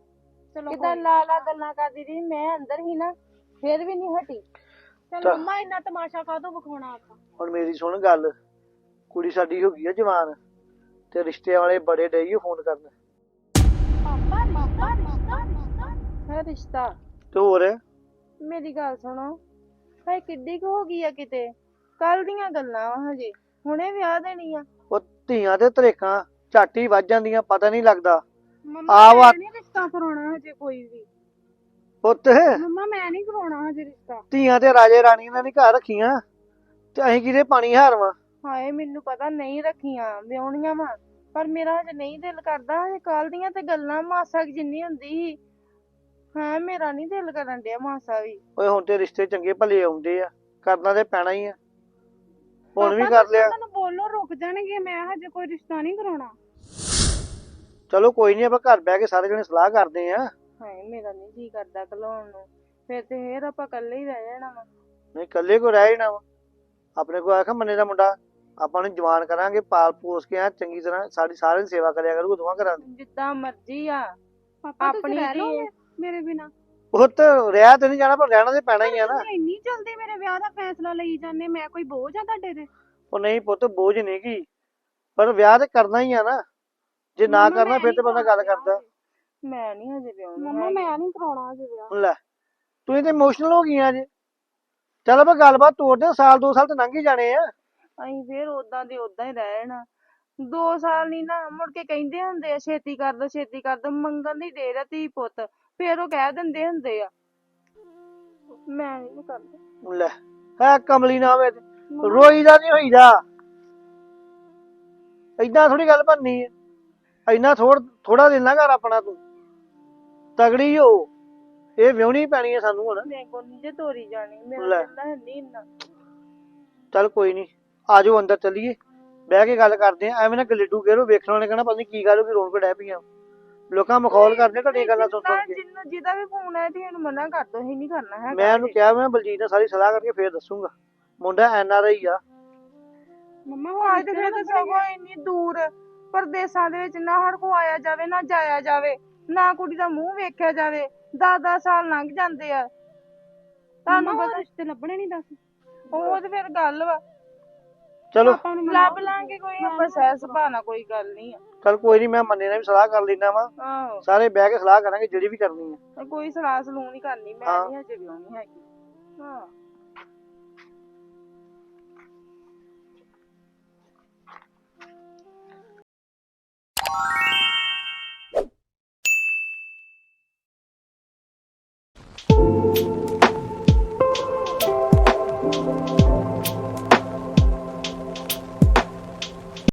ਚਲੋ ਕਿਦਾਂ ਲਾ ਲਾ ਗੱਲਾਂ ਕਰਦੀ ਰਹੀ ਮੈਂ ਅੰਦਰ ਹੀ ਨਾ ਫਿਰ ਵੀ ਨਹੀਂ ਹਟੀ। ਚਲ ਤਾਂ- ਮੰਮਾ ਇੰਨਾ ਤਮਾਸ਼ਾ ਕਾਹਤੋਂ ਵਿਖਾਉਣਾ ਆਪਾਂ? ਹੁਣ ਮੇਰੀ ਸੁਣ ਗੱਲ ਕੁੜੀ ਸਾਡੀ ਹੋ ਗਈ ਆ ਜਵਾਨ ਤੇ ਰਿਸ਼ਤੇ ਵਾਲੇ ਬੜੇ ਡਈ ਫੋਨ ਕਰਨ। ਪਾਪਾ ਰਿਸ਼ਤਾ। ਹੈ ਰਿਸ਼ਤਾ? ਤੇ ਹੋਰ? ਮੇਰੀ ਗੱਲ ਸੁਣੋ। ਹਾਏ ਕਿੱਡੀ ਕੁ ਹੋ ਗਈ ਆ ਕਿਤੇ? ਕੱਲ ਦੀਆਂ ਗੱਲਾਂ ਵਾ ਹਜੇ। ਹੁਣੇ ਵਿਆਹ ਦੇਣੀ ਆ। ਉਹ ਧੀਆਂ ਤੇ ਧਰੇਕਾਂ ਝੱਟ ਵੱਜ ਜਾਂਦੀਆਂ ਪਤਾ ਨਹੀਂ ਲੱਗਦਾ। ਆ ਵਾ- ਮੈਂ ਨਹੀਂ ਰਿਸ਼ਤਾ ਕਰਾਉਣਾ ਹਜੇ ਕੋਈ ਵੀ। ਪੁੱਤ। ਮੰਮਾ ਮੈਂ ਨਹੀਂ ਕਰਾਉਣਾ ਹਜੇ ਰਿਸ਼ਤਾ। ਧੀਆਂ ਤੇ ਰਾਜੇ ਰਾਣੀਆਂ ਨੇ ਘਰ ਰੱਖੀਆਂ। ਤੇ ਅਸੀਂ ਕਿਹਦੇ ਪਾਣੀ ਹਾਰਵਾਂ? ਹਾਏ ਮੈਨੂੰ ਪਤਾ ਨਹੀਂ ਰੱਖੀਆਂ ਵਿਆਹੁਣੀਆਂ ਵਾ। ਪਰ ਮੇਰਾ ਹਜੇ ਨਹੀਂ ਦਿਲ ਕਰਦਾ ਹਜੇ ਕੱਲ ਦੀਆਂ ਤੇ ਗੱਲਾਂ ਮਾਸਾ ਕੁ ਜਿੰਨੀ ਹੁੰਦੀ ਸੀ। ਹਾਂ ਮੇਰਾ ਨਹੀਂ ਦਿਲ ਕਰਨ ਡਿਆ ਮਾਸਾ ਵੀ। ਓਏ ਹੁਣ ਤੇ ਰਿਸ਼ਤੇ ਚੰਗੇ ਭਲੇ ਆਉਂਦੇ ਆ। ਕਰਨਾ ਤੇ ਪੈਣਾ ਹੀ ਆ। ਹੁਣ ਵੀ ਕਰ ਲਿਆ। ਉਹਨਾਂ ਨੂੰ ਬੋਲੋ ਰੁਕ ਜਾਣਗੇ ਮੈਂ ਹਜੇ ਕੋਈ ਰਿਸ਼ਤਾ ਨਹੀਂ ਕਰਾਉਣਾ। ਚਲੋ ਕੋਈ ਨਹੀਂ ਆਪਾਂ ਘਰ ਬਹਿ ਕੇ ਸਾਰੇ ਜਣੇ ਸਲਾਹ ਕਰਦੇ ਆ। ਹਾਏ ਮੇਰਾ ਨਹੀਂ ਜੀ ਕਰਦਾ ਘਲਾਉਣ ਨੂੰ। ਫਿਰ ਤੇ ਫੇਰ ਆਪਾਂ ਇਕੱਲੇ ਹੀ ਰਹਿ ਜਾਣਾ ਵਾ। ਨਹੀਂ ਇਕੱਲੇ ਕੋ ਰਹਿ ਜਾਣਾ ਵਾ। ਆਪਣੇ ਕੋ ਆਖਾ ਮੰਨੇ ਦਾ ਮੁੰਡਾ ਆਪਾਂ ਨੂੰ ਜਵਾਨ ਕਰਾਂਗੇ ਪਾਲ ਪੋਸ ਕੇ ਆ ਚੰਗੀ ਤਰ੍ਹਾਂ ਸਾਡੀ ਸਾਰਿਆਂ ਦੀ ਸੇਵਾ ਕਰਿਆ ਕਰੂਗਾ ਦੋਵਾਂ ਘਰਾਂ ਦੀ। ਜਿੱਦਾਂ ਮਰਜ਼ੀ ਆ। ਪਾਪਾ ਆਪਣੀ ਤੁਸੀਂ ਰਹਿ ਲਓਗੇ। ਮੇਰੇ ਬਿਨਾ? ਉਹ ਤਾਂ ਰਿਹਾ ਤੇ ਨਹੀਂ ਜਾਣਾ ਪਰ ਰਹਿਣਾ ਤੇ ਪੈਣਾ ਹੀ ਆ ਨਾ। ਇੰਨੀ ਜਲਦੀ ਮੇਰੇ ਵਿਆਹ ਦਾ ਫੈਸਲਾ ਲਈ ਜਾਂਦੇ ਮੈਂ ਕੋਈ ਬੋਝ ਆ ਤੁਹਾਡੇ ਤੇ? ਉਹ ਨਹੀਂ ਪੁੱਤ ਬੋਝ ਨਹੀਂ ਕੀ ਪਰ ਵਿਆਹ ਤੇ ਕਰਨਾ ਹੀ ਆ ਨਾ। ਜੇ ਨਾ ਮੰਮਾ, ਕਰਨਾ ਮੈਂ ਫਿਰ ਤੇ ਨਹੀਂ ਬੰਦਾ ਗੱਲ ਕਰਾਉਣਾ ਕਰਦਾ। ਮੈਂ ਨਹੀਂ ਹਜੇ ਵਿਆਹੁਣੀ ਮੰਮਾ। ਮੈਂ ਨਹੀਂ ਕਰਾਉਣਾ ਅਜੇ ਵਿਆਹ। ਲੈ ਤੁਸੀਂ ਤੇ ਇਮੋਸ਼ਨਲ ਹੋ ਗਈਆਂ ਜੇ ਚੱਲ ਆਪਾਂ ਗੱਲਬਾਤ ਤੋੜਦੇ ਸਾਲ ਦੋ ਸਾਲ ਤੇ ਲੰਘ ਹੀ ਜਾਣੇ ਆ। ਅਸੀਂ ਫੇਰ ਉਦਾਂ ਦੇ ਉਦਾਂ ਹੀ ਰਹਿਣਾ ਦੋ ਸਾਲ ਨਹੀਂ ਨਾ ਮੁੜ ਕੇ ਕਹਿੰਦੇ ਹੁੰਦੇ ਆ ਛੇਤੀ ਕਰ ਦੋ ਛੇਤੀ ਕਰ ਦੋ ਮੰਗਣ ਦੀ ਢੇਰ ਆ ਧੀ ਪੁੱਤ। ਫੇਰ ਉਹ ਕਹਿ ਦਿੰਦੇ ਹੁੰਦੇ ਆ। ਮੈਂ ਨਹੀਂ ਕਰਦੀ। ਲੈ ਹੈ ਕਮਲੀ ਨਾ ਹੋਵੇ ਤੇ। ਰੋਈਦਾ ਨਹੀਂ ਹੋਈਦਾ। ਏਦਾਂ ਥੋੜੀ ਗੱਲ ਬਣਨੀ ਹੈ ਇੰਨਾ ਥੋੜ ਥੋੜਾ ਦਿਨ ਨਾ ਕਰ ਆਪਣਾ ਤੂੰ। ਤਗੜੀ ਹੋ। ਇਹ ਵਿਆਹਣੀ ਪੈਣੀ ਹੈ ਸਾਨੂੰ ਹੁਣ। ਮੈਂ ਕੋ ਨਹੀਂ ਜੇ ਤੋਰੀ ਜਾਣੀ। ਮੇਰਾ ਲੈ। ਹੈ ਨਹੀਂ ਇੰਨਾ। ਚੱਲ ਕੋਈ ਨਹੀਂ ਆਜੋ ਅੰਦਰ ਚੱਲੀਏ। ਬਹਿ ਕੇ ਗੱਲ ਕਰਦੇ ਆ। ਐਵੇਂ ਨਾ ਗਲੇਡੂ ਗੇਰੋ ਵੇਖਣ ਵਾਲੇ ਕਹਿਣਾ ਪਤਾ ਨਹੀਂ ਕੀ ਗੱਲ ਹੋ ਗਈ ਰੋਣ ਕੇ ਡੈ ਪਈਆਂ ਲੋਕਾਂ ਮਖੌਲ ਕਰਦੇ ਘੜੀਆਂ ਗੱਲਾਂ ਸੁਣ ਸੁਣ ਕੇ। ਜਿੰਨਾ ਜਿਹਦਾ ਵੀ ਫੋਨ ਆਇਆ ਤੇ ਇਹਨੂੰ ਮਨਾ ਕਰ ਦੋ ਅਸੀਂ ਨਹੀਂ ਕਰਨਾ ਹੈ ਮੈਂ ਉਹਨੂੰ ਕਿਹਾ ਮੈਂ ਬਲਜੀਤ ਨਾਲ ਸਾਰੀ ਸਲਾਹ ਕਰਕੇ ਫੇਰ ਦੱਸੂਗਾ। ਮੁੰਡਾ ਐਨ ਆਰ ਆਈ ਆ। ਮੰਮਾ ਅੱਜ ਤੇ ਫਿਰ ਤਾਂ ਸਗੋਂ ਇੰਨੀ ਦੂਰ ਪਰਦੇਸਾਂ ਦੇ ਵਿੱਚ ਨਾ ਹੜ ਕੋ ਆਇਆ ਜਾਵੇ ਨਾ ਜਾਇਆ ਜਾਵੇ ਨਾ ਕੁੜੀ ਦਾ ਮੂੰਹ ਵੇਖਿਆ ਜਾਵੇ 10-10 ਸਾਲ ਲੰਘ ਜਾਂਦੇ ਆ। ਤੁਹਾਨੂੰ ਪਤਾ ਰਿਸ਼ਤੇ ਲੱਭਣੇ ਨਹੀਂ ਦੱਸ। ਉਹ ਤੇ ਫਿਰ ਗੱਲ ਵਾ। ਚਲੋ। ਲੱਭ ਲਾਂਗੇ ਕੋਈ ਆਪਾਂ ਸਹਿ ਨਾਲ ਕੋਈ ਗੱਲ ਨਹੀਂ ਆ। ਚੱਲ ਕੋਈ ਨਹੀਂ ਮੈਂ ਮੰਨੇ ਨਾਲ ਵੀ ਸਲਾਹ ਕਰ ਲੈਣਾ ਵਾ। ਆਹੋ। ਸਾਰੇ ਬਹਿ ਕੇ ਸਲਾਹ ਕਰਾਂਗੇ ਜਿਹੜੀ ਵੀ ਕਰਨੀ ਹੈ ਤੇ ਕੋਈ ਸਲਾਹ ਸਲੂਹ ਨਹੀਂ ਕਰਨੀ ਮੈਂ ਹਾਂ। ਨਹੀਂ ਹਜੇ ਵਿਆਹਣੀ ਹੈਗੀ। ਹਾਂ।